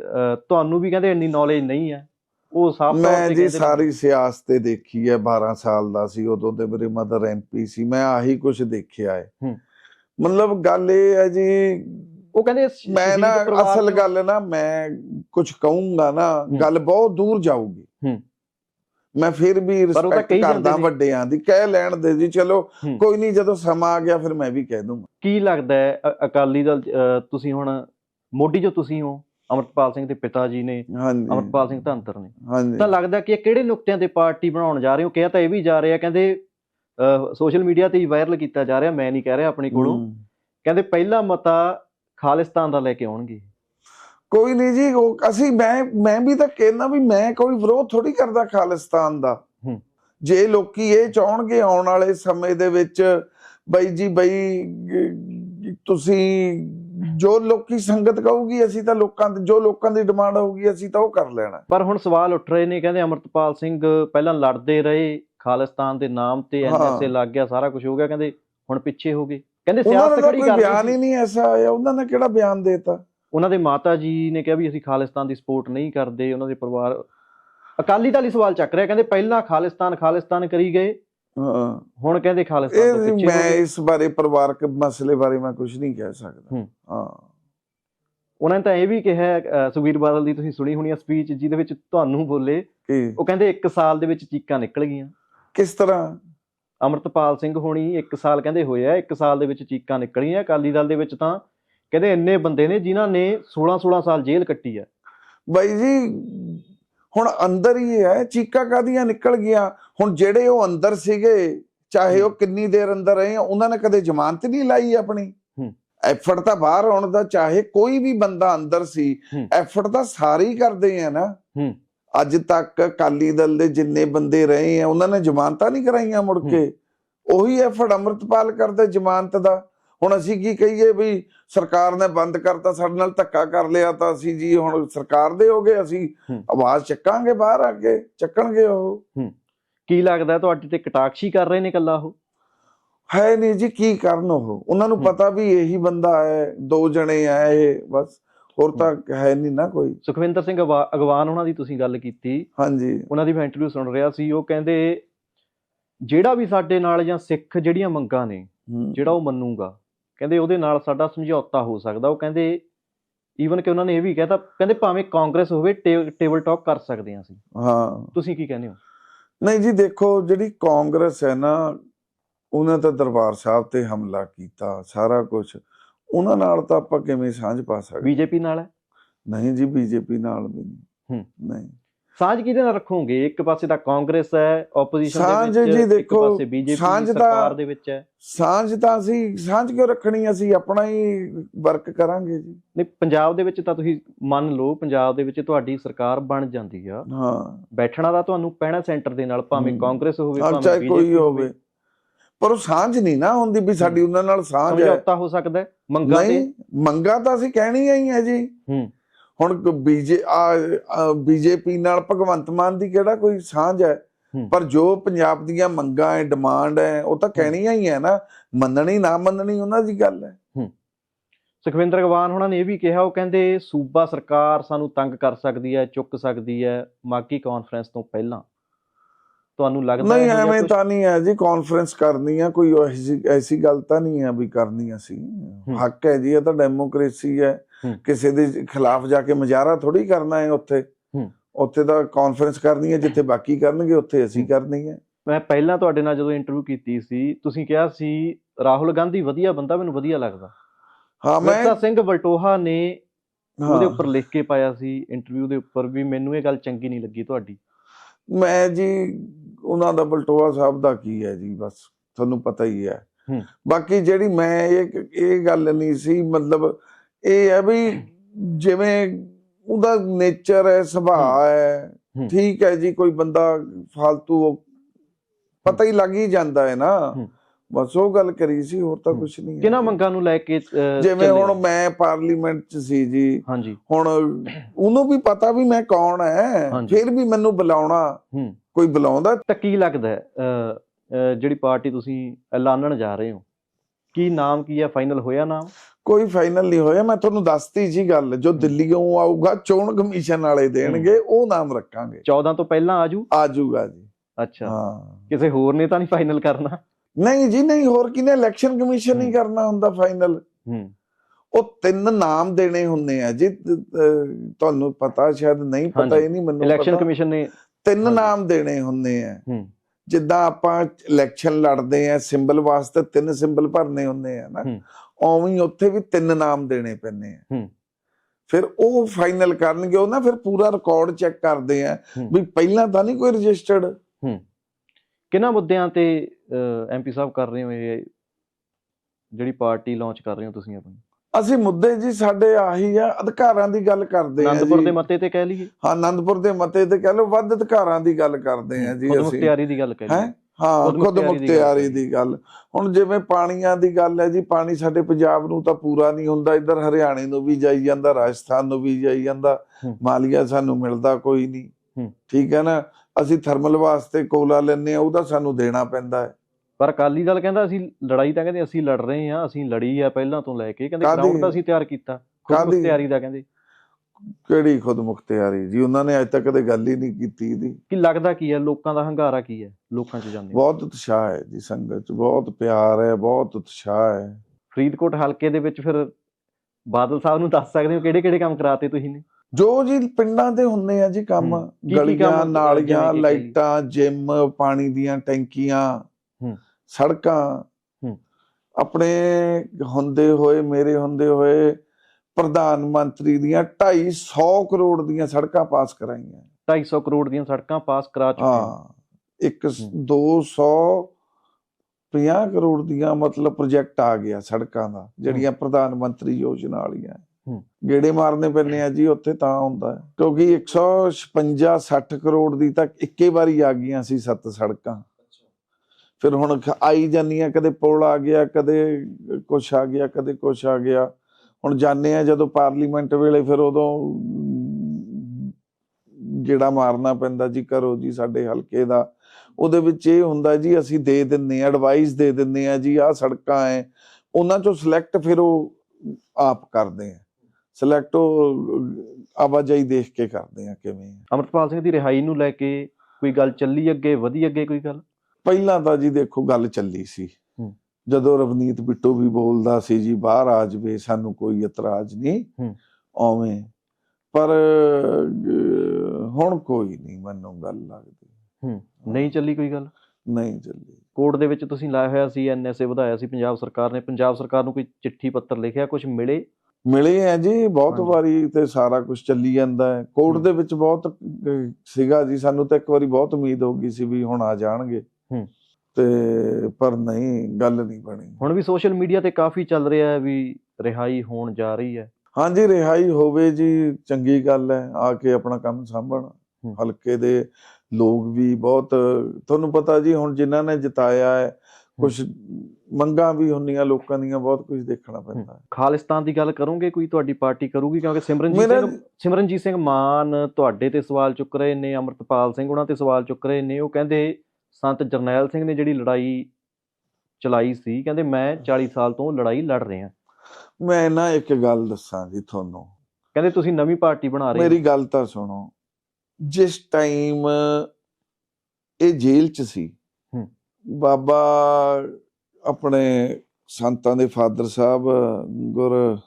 A: ਤੁਹਾਨੂੰ ਵੀ ਕਹਿੰਦੇ ਇੰਨੀ ਨੌਲੇਜ ਨਹੀਂ ਹੈ ਉਹ ਸਾਫ਼
B: ਮੈਂ ਜੀ। ਸਾਰੀ ਸਿਆਸਤ ਤੇ ਦੇਖੀ ਹੈ 12 ਸਾਲ ਦਾ ਸੀ ਉਦੋਂ ਤੇ ਮੇਰੇ ਮਦਰ ਐਮਪੀ ਸੀ ਮੈਂ ਆਹੀ ਕੁਝ ਦੇਖਿਆ ਹੂੰ। ਮਤਲਬ ਗੱਲ ਇਹ ਹੈ ਜੀ
A: ਉਹ ਕਹਿੰਦੇ
B: ਮੈਂ ਨਾ ਅਸਲ ਗੱਲ ਨਾ ਮੈਂ ਕੁਝ ਕਹੂੰਗਾ ਨਾ। ਗੱਲ ਬਹੁਤ ਦੂਰ ਜਾਊਗੀ
A: ਹੂੰ।
B: ਮੈਂ ਫਿਰ ਵੀ ਰਿਸਪੈਕਟ ਕਰਦਾ। ਵੱਡਿਆਂ ਦੀ ਕਹਿ ਲੈਣ ਦੇ ਜੀ ਚਲੋ। ਕੋਈ ਨਹੀਂ ਜਦੋਂ ਸਮਾਂ ਆ ਗਿਆ ਫਿਰ ਮੈਂ ਵੀ ਕਹਿ ਦੂੰਗਾ
A: ਕੀ ਲੱਗਦਾ ਹੈ ਅਕਾਲੀ ਦਲ ਤੁਸੀਂ ਹੁਣ ਮੋਢੀ ਜੋ ਤੁਸੀਂ ਹੋ ਅਮਰਪਾਲ ਸਿੰਘ ਦੇ ਪਿਤਾ ਜੀ ਨੇ ਅਮਰਪਾਲ ਸਿੰਘ ਧੰਤਰ ਨੇ ਤਾਂ ਲੱਗਦਾ ਕਿ ਇਹ ਕਿਹੜੇ ਨੁਕਤਿਆਂ ਤੇ ਪਾਰਟੀ ਬਣਾਉਣ ਜਾ ਰਹੇ ਹੋ ਕਿਹਾ ਤਾਂ ਇਹ ਵੀ ਜਾ ਰਿਹਾ ਕਹਿੰਦੇ ਸੋਸ਼ਲ ਮੀਡੀਆ ਤੇ ਹੀ ਵਾਇਰਲ ਕੀਤਾ ਜਾ ਰਿਹਾ ਮੈਂ ਨਹੀਂ ਕਹਿ ਰਿਹਾ ਆਪਣੇ ਕੋਲੋਂ। ਕਹਿੰਦੇ ਪਹਿਲਾ ਮਤਾ ਖਾਲਿਸਤਾਨ ਦਾ ਲੈ ਕੇ ਆਉਣਗੇ
B: ਕੋਈ ਨਹੀਂ ਜੀ ਅਸੀਂ ਮੈਂ ਮੈਂ ਵੀ ਤਾਂ ਕਹਿਣਾ ਵੀ ਮੈਂ ਕੋਈ ਵਿਰੋਧ ਥੋੜੀ ਕਰਦਾ ਖਾਲਿਸਤਾਨ ਦਾ। ਜੇ ਲੋਕੀ ਇਹ ਚਾਹਣਗੇ ਆਉਣ ਵਾਲੇ ਸਮੇਂ ਦੇ ਵਿੱਚ ਬਈ ਜੀ ਬਈ ਤੁਸੀਂ ਜੋ ਲੋਕੀ ਸੰਗਤ ਕਹੂਗੀ ਅਸੀਂ ਤਾਂ ਲੋਕਾਂ ਦੇ ਜੋ ਲੋਕਾਂ ਦੀ ਡਿਮਾਂਡ ਹੋਊਗੀ ਅਸੀਂ ਤਾਂ ਉਹ ਕਰ ਲੈਣਾ
A: ਪਰ ਹੁਣ ਸਵਾਲ ਉੱਠ ਰਹੇ ਨੇ ਕਹਿੰਦੇ ਅਮਰਤਪਾਲ ਸਿੰਘ ਪਹਿਲਾਂ ਲੜਦੇ ਰਹੇ ਖਾਲਿਸਤਾਨ ਦੇ ਨਾਮ ਤੇ। ਐਨਐਸਏ ਲੱਗ ਗਿਆ ਸਾਰਾ ਕੁਝ ਹੋ ਗਿਆ ਕਹਿੰਦੇ ਹੁਣ ਪਿੱਛੇ ਹੋ ਗਏ ਕਹਿੰਦੇ ਸਿਆਸਤ
B: ਦਾ
A: ਖੜੀ
B: ਕੋਈ
A: ਕਰ
B: ਬਿਆਨ
A: ਰਹੇ
B: ਹੀ। ਨਹੀਂ ਐਸਾ ਆਇਆ ਉਹਨਾਂ ਨੇ ਕਿਹੜਾ ਬਿਆਨ ਦੇਤਾ?
A: ਉਹਨਾਂ ਦੇ ਮਾਤਾ ਜੀ ਨੇ ਕਿਹਾ ਵੀ ਅਸੀਂ ਖਾਲਿਸਤਾਨ ਦੀ ਸਪੋਰਟ ਨਹੀਂ ਕਰਦੇ ਉਹਨਾਂ ਦੇ ਪਰਿਵਾਰ ਅਕਾਲੀ ਦਲ ਹੀ ਸਵਾਲ ਚੱਕ ਰਿਹਾ ਕਹਿੰਦੇ ਪਹਿਲਾਂ ਖਾਲਿਸਤਾਨ ਖਾਲਿਸਤਾਨ ਕਰੀ ਗਏ
B: ਹਾਂ।
A: ਹੁਣ ਕਹਿੰਦੇ ਖਾਲਿਸਤਾਨ ਤੋਂ
B: ਇਹ
A: ਪਿੱਛੇ
B: ਮੈਂ। ਇਸ ਬਾਰੇ ਪਰਿਵਾਰਕ ਮਸਲੇ ਬਾਰੇ ਮੈਂ ਕੁਝ ਨਹੀਂ ਕਹਿ ਸਕਦਾ।
A: ਹੂੰ। ਉਹਨਾਂ ਨੇ ਤਾਂ ਇਹ ਵੀ ਕਿਹਾ ਸੁਖਬੀਰ ਬਾਦਲ ਦੀ ਤੁਸੀਂ ਸੁਣੀ ਹੋਣੀ ਆ ਸਪੀਚ ਜਿਹਦੇ ਵਿੱਚ ਤੁਹਾਨੂੰ ਬੋਲੇ ਉਹ ਕਹਿੰਦੇ 1 ਸਾਲ ਦੇ ਵਿੱਚ ਚੀਕਾਂ ਨਿਕਲ ਗਈਆਂ।
B: ਕਿਸ ਤਰ੍ਹਾਂ?
A: ਅਮਰਤਪਾਲ ਸਿੰਘ ਹੋਣੀ 1 ਸਾਲ ਕਹਿੰਦੇ ਹੋਏ ਆ 1 ਸਾਲ ਦੇ ਵਿੱਚ ਚੀਕਾਂ ਨਿਕਲੀਆਂ ਅਕਾਲੀ ਦਲ ਦੇ ਵਿੱਚ ਤਾਂ ਕਹਿੰਦੇ ਇੰਨੇ ਬੰਦੇ ਨੇ ਜਿਨ੍ਹਾਂ ਨੇ 16 16 ਸਾਲ ਜੇਲ੍ਹ ਕੱਟੀ ਆ
B: ਬਾਈ ਜੀ ਹੁਣ ਅੰਦਰ ਹੀ ਹੈ ਚੀਕਾਂ ਕਾਦੀਆਂ ਨਿਕਲ ਗਿਆ ਹੁਣ ਜਿਹੜੇ ਉਹ ਅੰਦਰ ਸੀਗੇ ਚਾਹੇ ਉਹ ਕਿੰਨੀ ਦੇਰ ਅੰਦਰ ਰਹੇ ਆ, ਉਹਨਾਂ ਨੇ ਕਦੇ ਜ਼ਮਾਨਤ ਨਹੀਂ ਲਾਈ ਆਪਣੀ
A: ਹੂੰ।
B: ਐਫਰਟ ਤਾਂ ਬਾਹਰ ਆਉਣ ਦਾ ਚਾਹੇ ਕੋਈ ਵੀ ਬੰਦਾ ਅੰਦਰ ਸੀ
A: ਹੂੰ।
B: ਐਫਰਟ ਤਾਂ ਸਾਰੇ ਹੀ ਕਰਦੇ ਆ ਨਾ
A: ਹੂੰ।
B: ਅੱਜ ਤੱਕ ਅਕਾਲੀ ਦਲ ਦੇ ਜਿੰਨੇ ਬੰਦੇ ਰਹੇ ਆ ਉਹਨਾਂ ਨੇ ਜ਼ਮਾਨਤਾਂ ਨਹੀਂ ਕਰਾਈਆਂ ਮੁੜ ਕੇ। ਉਹੀ ਐਫਰਟ ਅੰਮ੍ਰਿਤਪਾਲ ਕਰਦਾ ਜ਼ਮਾਨਤ ਦਾ। ਹੁਣ ਅਸੀਂ ਕੀ ਕਹੀਏ ਵੀ ਸਰਕਾਰ ਨੇ ਬੰਦ ਕਰਤਾ ਸਾਡੇ ਨਾਲ ਧੱਕਾ ਕਰ ਲਿਆ ਤਾਂ ਅਸੀਂ ਜੀ ਹੁਣ ਸਰਕਾਰ ਦੇ ਹੋ ਗਏ ਅਸੀਂ। ਆਵਾਜ਼ ਚੱਕਾਂਗੇ ਬਾਹਰ ਆ ਕੇ ਚੱਕਣਗੇ ਉਹ।
A: ਕੀ ਲੱਗਦਾ ਤੁਹਾਡੇ ਤੇ ਕਟਾਕਸ਼ੀ ਕਰ ਰਹੇ ਨੇ ਕੱਲਾ ਉਹ?
B: ਹੈ ਨਹੀਂ ਜੀ ਕੀ ਕਰਨ ਉਹ? ਉਹਨਾਂ ਨੂੰ। ਪਤਾ ਵੀ ਇਹੀ ਬੰਦਾ ਹੈ ਦੋ ਜਣੇ ਆ ਇਹ ਬਸ। ਹੋਰ ਤਾਂ ਹੈ ਨਹੀਂ ਨਾ ਕੋਈ।
A: ਸੁਖਵਿੰਦਰ ਸਿੰਘ ਅਗਵਾ- ਅਗਵਾਨ ਉਹਨਾਂ ਦੀ ਤੁਸੀਂ ਗੱਲ ਕੀਤੀ।
B: ਹਾਂਜੀ।
A: ਉਹਨਾਂ ਦੀ ਮੈਂ ਇੰਟਰਵਿਊ ਸੁਣ ਰਿਹਾ ਸੀ ਉਹ ਕਹਿੰਦੇ ਜਿਹੜਾ ਵੀ ਸਾਡੇ ਨਾਲ ਜਾਂ ਸਿੱਖ ਜਿਹੜੀਆਂ ਮੰਗਾਂ ਨੇ। ਜਿਹੜਾ ਉਹ ਮੰਨੂਗਾ। ਕਹਿੰਦੇ ਉਹਦੇ ਨਾਲ ਸਾਡਾ ਸਮਝੌਤਾ ਹੋ ਸਕਦਾ। ਉਹ ਕਹਿੰਦੇ ਈਵਨ ਕਿ ਉਹਨਾਂ ਨੇ ਇਹ ਵੀ ਕਹਿਤਾ ਕਹਿੰਦੇ ਭਾਵੇਂ ਕਾਂਗਰਸ ਹੋਵੇ ਟੇਬਲ ਟਾਕ ਕਰ ਸਕਦੇ ਹਾਂ ਅਸੀਂ।
B: ਹਾਂ।
A: ਤੁਸੀਂ ਕੀ ਕਹਿੰਦੇ ਹੋ?
B: ਨਹੀਂ ਜੀ ਦੇਖੋ ਜਿਹੜੀ ਕਾਂਗਰਸ ਹੈ ਨਾ ਉਹਨਾਂ ਤਾਂ ਦਰਬਾਰ ਸਾਹਿਬ ਤੇ ਹਮਲਾ ਕੀਤਾ ਸਾਰਾ ਕੁਝ ਉਹਨਾਂ ਨਾਲ ਤਾਂ ਆਪਾਂ ਕਿਵੇਂ ਸਾਂਝ ਪਾ ਸਕਦੇ?
A: ਬੀਜੇਪੀ ਨਾਲ ਹੈ?
B: ਨਹੀਂ ਜੀ ਬੀਜੇਪੀ ਨਾਲ ਵੀ ਨਹੀਂ।
A: ਹੂੰ।
B: ਨਹੀਂ।
A: ਸਾਂਝ ਕਿਹਦੇ ਨਾਲ ਰੱਖੋਗੇ? ਇੱਕ ਪਾਸੇ ਤਾਂ ਕਾਂਗਰਸ ਹੈ ਆਪੋਜੀਸ਼ਨ ਦੇ ਵਿੱਚ ਇੱਕ ਪਾਸੇ ਬੀਜੇਪੀ ਸਰਕਾਰ ਦੇ ਵਿੱਚ ਹੈ।
B: ਸਾਂਝ ਤਾਂ ਅਸੀਂ ਸਾਂਝ ਕਿਉਂ ਰੱਖਣੀ? ਅਸੀਂ ਆਪਣਾ ਹੀ ਵਰਕ ਕਰਾਂਗੇ ਜੀ।
A: ਨਹੀਂ ਪੰਜਾਬ ਦੇ ਵਿੱਚ ਤਾਂ ਤੁਸੀਂ ਮੰਨ ਲਓ ਪੰਜਾਬ ਦੇ ਵਿੱਚ ਤੁਹਾਡੀ ਸਰਕਾਰ ਬਣ ਜਾਂਦੀ ਆ।
B: ਹਾਂ।
A: ਬੈਠਣਾ ਤਾਂ ਤੁਹਾਨੂੰ ਪੈਣਾ ਸੈਂਟਰ ਦੇ ਨਾਲ ਭਾਵੇਂ। ਕਾਂਗਰਸ ਹੋਵੇ ਭਾਵੇਂ BJP
B: ਹੋਵੇ। ਪਰ ਉਹ ਸਾਂਝ ਨਹੀਂ ਨਾ ਹੁੰਦੀ ਵੀ ਸਾਡੀ ਉਹਨਾਂ ਨਾਲ ਸਾਂਝ ਹੈ।
A: ਸਮਝੌਤਾ ਹੋ ਸਕਦਾ ਮੰਗਾਂ ਤੇ?
B: ਮੰਗਾ ਤਾਂ ਅਸੀਂ ਕਹਿਣੀਆਂ ਹੀ ਹੈ ਜੀ। ਹੁਣ ਬੀਜੇ ਬੀਜੇਪੀ ਨਾਲ ਭਗਵੰਤ ਮਾਨ ਦੀ ਕਿਹੜਾ ਕੋਈ ਸਾਂਝ ਹੈ। ਪਰ ਜੋ ਪੰਜਾਬ ਦੀਆਂ ਮੰਗਾਂ ਹੈ ਡਿਮਾਂਡ ਹੈ ਉਹ ਤਾਂ ਕਹਿਣੀਆਂ ਹੀ ਹੈ ਨਾ। ਮੰਨਣੀ ਨਾ ਮੰਨਣੀ ਉਹਨਾਂ ਦੀ ਗੱਲ ਹੈ।
A: ਸੁਖਵਿੰਦਰ ਗਵਾਨ ਉਹਨਾਂ ਨੇ ਇਹ ਵੀ ਕਿਹਾ ਉਹ ਕਹਿੰਦੇ ਸੂਬਾ ਸਰਕਾਰ ਸਾਨੂੰ ਤੰਗ ਕਰ ਸਕਦੀ ਹੈ ਚੁੱਕ ਸਕਦੀ ਹੈ। ਮਾਗੀ ਕਾਨਫਰੰਸ ਤੋਂ ਪਹਿਲਾਂ ਤੁਹਾਨੂੰ ਲੱਗਦਾ
B: ਨਹੀਂ ਐਵੇਂ? ਤਾਂ ਨਹੀਂ ਹੈ ਜੀ ਕਾਨਫਰੰਸ ਕਰਨੀ ਹੈ ਕੋਈ ਐਸੀ ਐਸੀ ਗੱਲ ਤਾਂ ਨਹੀਂ ਹੈ ਵੀ ਕਰਨੀ ਅਸੀਂ ਹੱਕ ਹੈ ਜੀ ਇਹ ਤਾਂ ਡੈਮੋਕ੍ਰੇਸੀ ਹੈ। ਕਿਸੇ ਦੇ ਖਿਲਾਫ ਜਾ ਕੇ ਮੁਜ਼ਾਹਰਾ ਥੋੜੀ ਕਰਨਾ ਹੈ ਉੱਥੇ। ਉੱਥੇ ਤਾਂ ਕਾਨਫਰੰਸ ਕਰਨੀ ਹੈ ਜਿੱਥੇ ਬਾਕੀ ਕਰਨਗੇ ਉੱਥੇ ਅਸੀਂ। ਕਰਨੀ ਹੈ
A: ਮੈਂ ਪਹਿਲਾਂ ਤੁਹਾਡੇ ਨਾਲ ਜਦੋਂ ਇੰਟਰਵਿਊ ਕੀਤੀ ਸੀ ਤੁਸੀਂ ਕਿਹਾ ਸੀ ਰਾਹੁਲ ਗਾਂਧੀ ਵਧੀਆ ਬੰਦਾ ਮੈਨੂੰ ਵਧੀਆ ਲੱਗਦਾ
B: ਹਾਂ ਮੈਂ
A: ਮਿਰਜ਼ਾ ਸਿੰਘ ਵਲਟੋਹਾ ਨੇ ਉਹਦੇ ਉੱਪਰ ਲਿਖ ਕੇ ਪਾਇਆ ਸੀ ਇੰਟਰਵਿਊ ਦੇ ਉੱਪਰ ਵੀ ਮੈਨੂੰ ਇਹ ਗੱਲ ਚੰਗੀ ਨਹੀਂ ਲੱਗੀ ਤੁਹਾਡੀ
B: ਮੈਂ ਜੀ ਉਹਨਾਂ ਦਾ ਬਲਟੋਆ ਸਾਹਿਬ ਦਾ ਕੀ ਹੈ ਜੀ ਬਸ ਤੁਹਾਨੂੰ ਪਤਾ ਹੀ ਹੈ। ਬਾਕੀ ਜਿਹੜੀ ਮੈਂ ਇਹ ਇਹ ਗੱਲ ਨਹੀਂ ਸੀ ਮਤਲਬ ਇਹ ਹੈ ਵੀ ਜਿਵੇਂ ਉਹਦਾ ਨੇਚਰ ਹੈ ਸੁਭਾਅ ਹੈ। ਠੀਕ ਹੈ ਜੀ ਕੋਈ ਬੰਦਾ ਫालतू ਪਤਾ ਹੀ ਲੱਗ ਹੀ ਜਾਂਦਾ ਹੈ ਨਾ। ਬਸ ਉਹ ਗੱਲ ਕਰੀ ਸੀ ਹੋਰ ਤਾਂ। ਕੁਝ ਨਹੀਂ
A: ਕਿਹਨਾਂ ਮੰਗਾਂ ਨੂੰ ਲੈ ਕੇ
B: ਜਿਵੇਂ ਹੁਣ? ਮੈਂ ਪਾਰਲੀਮੈਂਟ 'ਚ ਸੀ ਜੀ
A: ਹਾਂਜੀ
B: ਹੁਣ ਉਹਨੂੰ ਵੀ ਪਤਾ ਵੀ ਮੈਂ ਕੌਣ ਹੈ। ਫਿਰ ਵੀ ਮੈਨੂੰ ਬੁਲਾਉਣਾ
A: ਹੂੰ
B: ਕੋਈ ਬੁਲਾਉਂਦਾ?
A: ਤਾਂ ਕੀ ਲੱਗਦਾ ਹੈ? ਜਿਹੜੀ ਪਾਰਟੀ ਤੁਸੀਂ ਐਲਾਨਣ ਜਾ ਰਹੇ ਹੋ ਕੀ ਨਾਮ ਕੀ ਹੈ? ਫਾਈਨਲ ਹੋਇਆ ਨਾਮ?
B: ਕੋਈ ਫਾਈਨਲ ਨਹੀਂ ਹੋਇਆ। ਮੈਂ ਤੁਹਾਨੂੰ ਦੱਸਤੀ ਜੀ ਗੱਲ ਜੋ ਦਿੱਲੀੋਂ ਆਊਗਾ ਚੋਣ ਕਮਿਸ਼ਨ ਵਾਲੇ ਦੇਣਗੇ ਉਹ ਨਾਮ ਰੱਖਾਂਗੇ।
A: 14 ਤੋਂ ਪਹਿਲਾਂ ਆਜੂ
B: ਆ ਜਾਊਗਾ ਜੀ।
A: ਅੱਛਾ।
B: ਹਾਂ।
A: ਕਿਸੇ ਹੋਰ ਨੇ ਤਾਂ ਨਹੀਂ ਫਾਈਨਲ ਕਰਨਾ?
B: ਨਹੀਂ ਜੀ ਨਹੀਂ ਹੋਰ ਕਿਨੇ ਇਲੈਕਸ਼ਨ ਕਮਿਸ਼ਨ ਨਹੀਂ
A: ਹੂੰ।
B: ਕਰਨਾ ਹੁੰਦਾ ਫਾਈਨਲ?
A: ਹੂੰ।
B: ਉਹ ਤਿੰਨ ਨਾਮ ਦੇਣੇ ਹੁੰਦੇ ਆ ਜੀ। ਅਹ ਤੁਹਾਨੂੰ ਪਤਾ ਸ਼ਾਇਦ ਨਹੀਂ ਪਤਾ
A: ਹਾਂਜੀ।
B: ਇਹ ਨਹੀਂ ਮੈਨੂੰ
A: ਇਲੈਕਸ਼ਨ
B: ਪਤਾ।
A: ਕਮਿਸ਼ਨ ਨੇ
B: ਤਿੰਨ। ਨਾਮ ਦੇਣੇ ਹੁੰਦੇ ਆ ਜਿੱਦਾਂ ਆਪਾਂ ਇਲੈਕਸ਼ਨ ਲੜਦੇ ਆ ਸਿੰਬਲ ਵਾਸਤੇ ਤਿੰਨ ਸਿੰਬਲ ਭਰਨੇ ਹੁੰਦੇ ਆ ਨਾ। ਉਵੇਂ ਉੱਥੇ ਵੀ ਤਿੰਨ ਨਾਮ ਦੇਣੇ ਪੈਂਦੇ ਆ। ਫਿਰ ਉਹ ਫਾਈਨਲ ਕਰਨਗੇ ਉਹ ਨਾ ਫਿਰ ਪੂਰਾ ਰਿਕਾਰਡ ਚੈੱਕ ਕਰਦੇ ਆ। ਵੀ ਪਹਿਲਾਂ ਤਾਂ ਨਹੀਂ ਕੋਈ ਰਜਿਸਟਰਡ
A: ਕਿਹਨਾਂ ਮੁੱਦਿਆਂ ਤੇ ਐਮਪੀ ਸਾਹਿਬ ਕਰ ਰਹੇ ਹੋ ਇਹ ਜਿਹੜੀ ਪਾਰਟੀ ਲਾਂਚ ਕਰ ਰਹੇ ਹੋ ਤੁਸੀਂ ਆਪਣੀ
B: ਅਸੀਂ ਮੁੱਦੇ ਜੀ ਸਾਡੇ ਆਹੀ ਆ ਅਧਿਕਾਰਾਂ ਦੀ ਗੱਲ ਕਰਦੇ ਆ
A: ਆਨੰਦਪੁਰ ਦੇ ਮਤੇ ਤੇ ਕਹਿ ਲਈਏ।
B: ਹਾਂ ਆਨੰਦਪੁਰ ਦੇ ਮਤੇ ਤੇ ਕਹ ਲਓ ਵੱਧ ਅਧਿਕਾਰਾਂ ਦੀ ਗੱਲ ਕਰਦੇ ਆ ਜੀ ਅਸੀਂ।
A: ਮੁਖਤਿਆਰੀ ਦੀ ਗੱਲ ਕਰੀਏ
B: ਹੈ? ਹਾਂ
A: ਖੁਦ
B: ਖੁਦ
A: ਮੁਖਤਿਆਰੀ ਦੀ ਗੱਲ
B: ਹੁਣ ਜਿਵੇਂ ਪਾਣੀਆਂ ਦੀ ਗੱਲ ਹੈ ਜੀ ਪਾਣੀ ਸਾਡੇ ਪੰਜਾਬ ਨੂੰ ਤਾਂ ਪੂਰਾ ਨਹੀਂ ਹੁੰਦਾ। ਇੱਧਰ ਹਰਿਆਣੇ ਨੂੰ ਵੀ ਜਾਈ ਜਾਂਦਾ ਰਾਜਸਥਾਨ ਨੂੰ ਵੀ ਜਾਈ ਜਾਂਦਾ। ਮਾਲੀਆ ਸਾਨੂੰ ਮਿਲਦਾ ਕੋਈ ਨਹੀਂ। ਠੀਕ ਹੈ ਨਾ? ਅਸੀਂ ਥਰਮਲ ਵਾਸਤੇ ਕੋਲਾ ਲੈਨੇ ਆ ਉਹਦਾ ਸਾਨੂੰ ਦੇਣਾ ਪੈਂਦਾ ਹੈ।
A: ਪਰ ਅਕਾਲੀ ਦਲ ਕਹਿੰਦਾ ਅਸੀਂ ਲੜਾਈ ਤਾਂ ਕਹਿੰਦੇ ਅਸੀਂ ਲੜ ਰਹੇ ਹਾਂ ਅਸੀਂ ਲੜੀ ਆ ਪਹਿਲਾਂ ਤੋਂ ਲੈ ਕੇ ਕਹਿੰਦੇ? ਗਰਾਊਂਡ ਤਾਂ ਅਸੀਂ ਤਿਆਰ ਕੀਤਾ ਖੁਦ? ਮੁਖਤਿਆਰੀ ਦਾ ਕਹਿੰਦੇ
B: ਕਿਹੜੀ ਖੁਦ ਮੁਖਤਿਆਰੀ ਜੀ ਉਹਨਾਂ ਨੇ ਅੱਜ ਤੱਕ ਕਦੇ ਗੱਲ ਹੀ ਨਹੀਂ ਕੀਤੀ ਇਹਦੀ
A: ਕੀ ਲੱਗਦਾ ਕੀ ਹੈ ਲੋਕਾਂ ਦਾ ਹੰਗਾਰਾ ਕੀ ਹੈ ਲੋਕਾਂ 'ਚ ਜਾਂਦੇ।
B: ਬਹੁਤ ਉਤਸ਼ਾਹ ਹੈ ਜੀ ਸੰਗਤ ਚ ਬਹੁਤ ਪਿਆਰ ਹੈ ਬਹੁਤ ਉਤਸ਼ਾਹ ਹੈ
A: ਫਰੀਦਕੋਟ ਹਲਕੇ ਦੇ ਵਿੱਚ ਫਿਰ ਬਾਦਲ ਸਾਹਿਬ ਨੂੰ ਦੱਸ ਸਕਦੇ ਹੋ ਕਿਹੜੇ ਕਿਹੜੇ ਕੰਮ ਕਰਾਤੇ ਤੁਸੀਂ ਨੇ
B: ਜੋ ਜੀ ਪਿੰਡਾਂ ਦੇ ਹੁੰਦੇ ਆ ਜੀ ਕੰਮ ਗਲੀਆਂ ਨਾਲੀਆਂ ਲਾਈਟਾਂ ਜਿਮ ਪਾਣੀ ਦੀਆਂ ਟੈਂਕੀਆਂ
A: ਹੂੰ।
B: ਸੜਕਾਂ। ਆਪਣੇ ਹੁੰਦੇ ਹੋਏ ਮੇਰੇ ਹੁੰਦੇ ਹੋਏ ਪ੍ਰਧਾਨ ਮੰਤਰੀ ਦੀਆਂ 250 ਕਰੋੜ ਦੀਆਂ ਸੜਕਾਂ ਪਾਸ ਕਰਾਈਆਂ
A: 250 ਕਰੋੜ ਦੀਆਂ ਸੜਕਾਂ ਪਾਸ ਕਰਾ ਚੁੱਕੇ ਹੋ
B: ਇੱਕ
A: ਹੂੰ।
B: 250 ਕਰੋੜ ਦੀਆਂ ਮਤਲਬ ਪ੍ਰੋਜੈਕਟ ਆ ਗਿਆ ਸੜਕਾਂ ਦਾ ਜਿਹੜੀਆਂ ਪ੍ਰਧਾਨ ਮੰਤਰੀ ਯੋਜਨਾ ਵਾਲੀਆਂ। ਗੇੜੇ ਮਾਰਨੇ ਪੈਂਦੇ ਆ ਜੀ ਉੱਥੇ ਤਾਂ ਹੁੰਦਾ। ਕਿਉਂਕਿ 156 60 ਕਰੋੜ ਦੀ ਤਾਂ ਇੱਕੇ ਵਾਰੀ ਆ ਗਈਆਂ ਸੀ ਸੱਤ ਸੜਕਾਂ ਫਿਰ ਹੁਣ ਖ- ਆਈ ਜਾਂਦੀਆਂ ਕਦੇ ਪੁਲ ਆ ਗਿਆ, ਕਦੇ ਕੁਛ ਆ ਗਿਆ, ਕਦੇ ਕੁਛ ਆ ਗਿਆ। ਹੁਣ ਜਾਣੇ ਆ ਜਦੋਂ ਪਾਰਲੀਮੈਂਟ ਵੇਲੇ ਫਿਰ ਉਦੋਂ ਜਿਹੜਾ ਮਾਰਨਾ ਪੈਂਦਾ ਜੀ ਕਰੋ ਜੀ ਸਾਡੇ ਹਲਕੇ ਦਾ, ਉਹਦੇ ਵਿੱਚ ਇਹ ਹੁੰਦਾ ਜੀ ਅਸੀਂ ਦੇ ਦਿੰਨੇ ਆ ਐਡਵਾਈਸ ਦੇ ਦਿੰਨੇ ਆ ਜੀ, ਆਹ ਸੜਕਾਂ ਐ। ਉਹਨਾਂ ਚੋਂ ਸਿਲੈਕਟ ਫਿਰ ਉਹ ਆਪ ਕਰਦੇ ਆ। ਸਿਲੈਕਟ ਉਹ ਆਵਾਜਾਈ ਦੇਖ ਕੇ ਕਰਦੇ ਆ ਕਿਵੇਂ ਆ।
A: ਅਮਰਪਾਲ ਸਿੰਘ ਦੀ ਰਿਹਾਈ ਨੂੰ ਲੈ ਕੇ ਕੋਈ ਗੱਲ ਚੱਲੀ ਅੱਗੇ? ਵਧੀ ਅੱਗੇ ਕੋਈ ਗੱਲ?
B: ਪਹਿਲਾਂ ਤਾਂ ਜੀ ਦੇਖੋ ਗੱਲ ਚੱਲੀ ਸੀ। ਜਦੋਂ ਰਵਨੀਤ ਬਿੱਟੂ ਵੀ ਬੋਲਦਾ ਸੀ ਜੀ ਬਾਹਰ ਆ ਜਵੇ ਸਾਨੂੰ ਕੋਈ ਇਤਰਾਜ਼ ਨਹੀਂ। ਓਵੇਂ ਪਰ ਹੁਣ ਕੋਈ ਨਹੀਂ ਮੈਨੂੰ ਗੱਲ ਲੱਗਦੀ।
A: ਹੂੰ। ਨਹੀਂ ਚੱਲੀ ਕੋਈ ਗੱਲ?
B: ਨਹੀਂ ਚੱਲੀ।
A: ਕੋਰਟ ਦੇ ਵਿੱਚ ਤੁਸੀਂ ਲਾਇਆ ਹੋਇਆ ਸੀ ਐਨਐਸਏ ਵਧਾਇਆ ਸੀ ਪੰਜਾਬ ਸਰਕਾਰ ਨੇ। ਪੰਜਾਬ ਸਰਕਾਰ ਨੂੰ ਕੋਈ ਚਿੱਠੀ ਪੱਤਰ ਲਿਖਿਆ ਕੁਝ ਮਿਲੇ?
B: ਮਿਲੇ ਆ ਜੀ ਬਹੁਤ। ਵਾਰੀ ਤੇ ਸਾਰਾ ਕੁਝ ਚੱਲੀ ਜਾਂਦਾ ਹੈ। ਕੋਰਟ। ਦੇ ਵਿੱਚ ਬਹੁਤ ਸੀਗਾ ਜੀ ਸਾਨੂੰ ਤਾਂ ਇੱਕ ਵਾਰੀ ਬਹੁਤ ਉਮੀਦ ਹੋ ਗਈ ਸੀ ਵੀ ਹੁਣ ਆ ਜਾਣਗੇ।
A: ਹੂੰ।
B: ਤੇ ਪਰ ਨਹੀਂ ਗੱਲ ਨਹੀਂ ਬਣੀ।
A: ਹੁਣ ਵੀ ਸੋਸ਼ਲ ਮੀਡੀਆ ਤੇ ਕਾਫੀ ਚੱਲ ਰਿਹਾ ਹੈ ਵੀ ਰਿਹਾਈ ਹੋਣ ਜਾ ਰਹੀ ਹੈ।
B: ਹਾਂਜੀ ਰਿਹਾਈ ਹੋਵੇ ਜੀ ਚੰਗੀ ਗੱਲ ਹੈ ਆ ਕੇ ਆਪਣਾ ਕੰਮ ਸਾਂਭਣ। ਹਲਕੇ ਦੇ ਲੋਕ ਵੀ ਬਹੁਤ ਤੁਹਾਨੂੰ ਪਤਾ ਜੀ ਹੁਣ ਜਿਨ੍ਹਾਂ ਨੇ ਜਿਤਾਇਆ ਹੈ ਕੁਝ ਮੰਗਾਂ ਵੀ ਹੁੰਦੀਆਂ ਲੋਕਾਂ ਦੀਆਂ ਬਹੁਤ ਕੁਝ ਦੇਖਣਾ ਪੈਂਦਾ ਹੈ।
A: ਖਾਲਿਸਤਾਨ ਦੀ ਗੱਲ ਕਰੋਗੇ ਕੋਈ ਤੁਹਾਡੀ ਪਾਰਟੀ ਕਰੂਗੀ? ਕਿਉਂਕਿ ਸਿਮਰਨਜੀਤ
B: ਮੇਰਾ
A: ਸਿੰਘ ਸਿਮਰਨਜੀਤ ਸਿੰਘ ਮਾਨ ਤੁਹਾਡੇ ਤੇ ਸਵਾਲ ਚੁੱਕ ਰਹੇ ਨੇ ਅਮਰਤਪਾਲ ਸਿੰਘ ਉਹਨਾਂ ਤੇ ਸਵਾਲ ਚੁੱਕ ਰਹੇ ਨੇ ਉਹ ਕਹਿੰਦੇ ਸੰਤ ਜਰਨੈਲ ਸਿੰਘ ਨੇ ਜਿਹੜੀ ਲੜਾਈ ਚਲਾਈ ਸੀ ਕਹਿੰਦੇ ਮੈਂ 40 ਸਾਲ ਤੋਂ ਲੜਾਈ ਲੜ ਰਿਹਾ।
B: ਮੈਂ ਨਾ ਇੱਕ ਗੱਲ ਦੱਸਾਂ ਜੀ ਤੁਹਾਨੂੰ।
A: ਕਹਿੰਦੇ ਤੁਸੀਂ ਨਵੀਂ ਪਾਰਟੀ ਬਣਾ ਰਹੇ ਹੋ।
B: ਮੇਰੀ ਗੱਲ ਤਾਂ ਸੁਣੋ ਜਿਸ ਟਾਈਮ ਇਹ ਜੇਲ੍ਹ 'ਚ ਸੀ। ਬਾਬਾ ਆਪਣੇ ਸੰਤਾਂ ਦੇ ਫਾਦਰ ਸਾਹਿਬ ਗੁਰ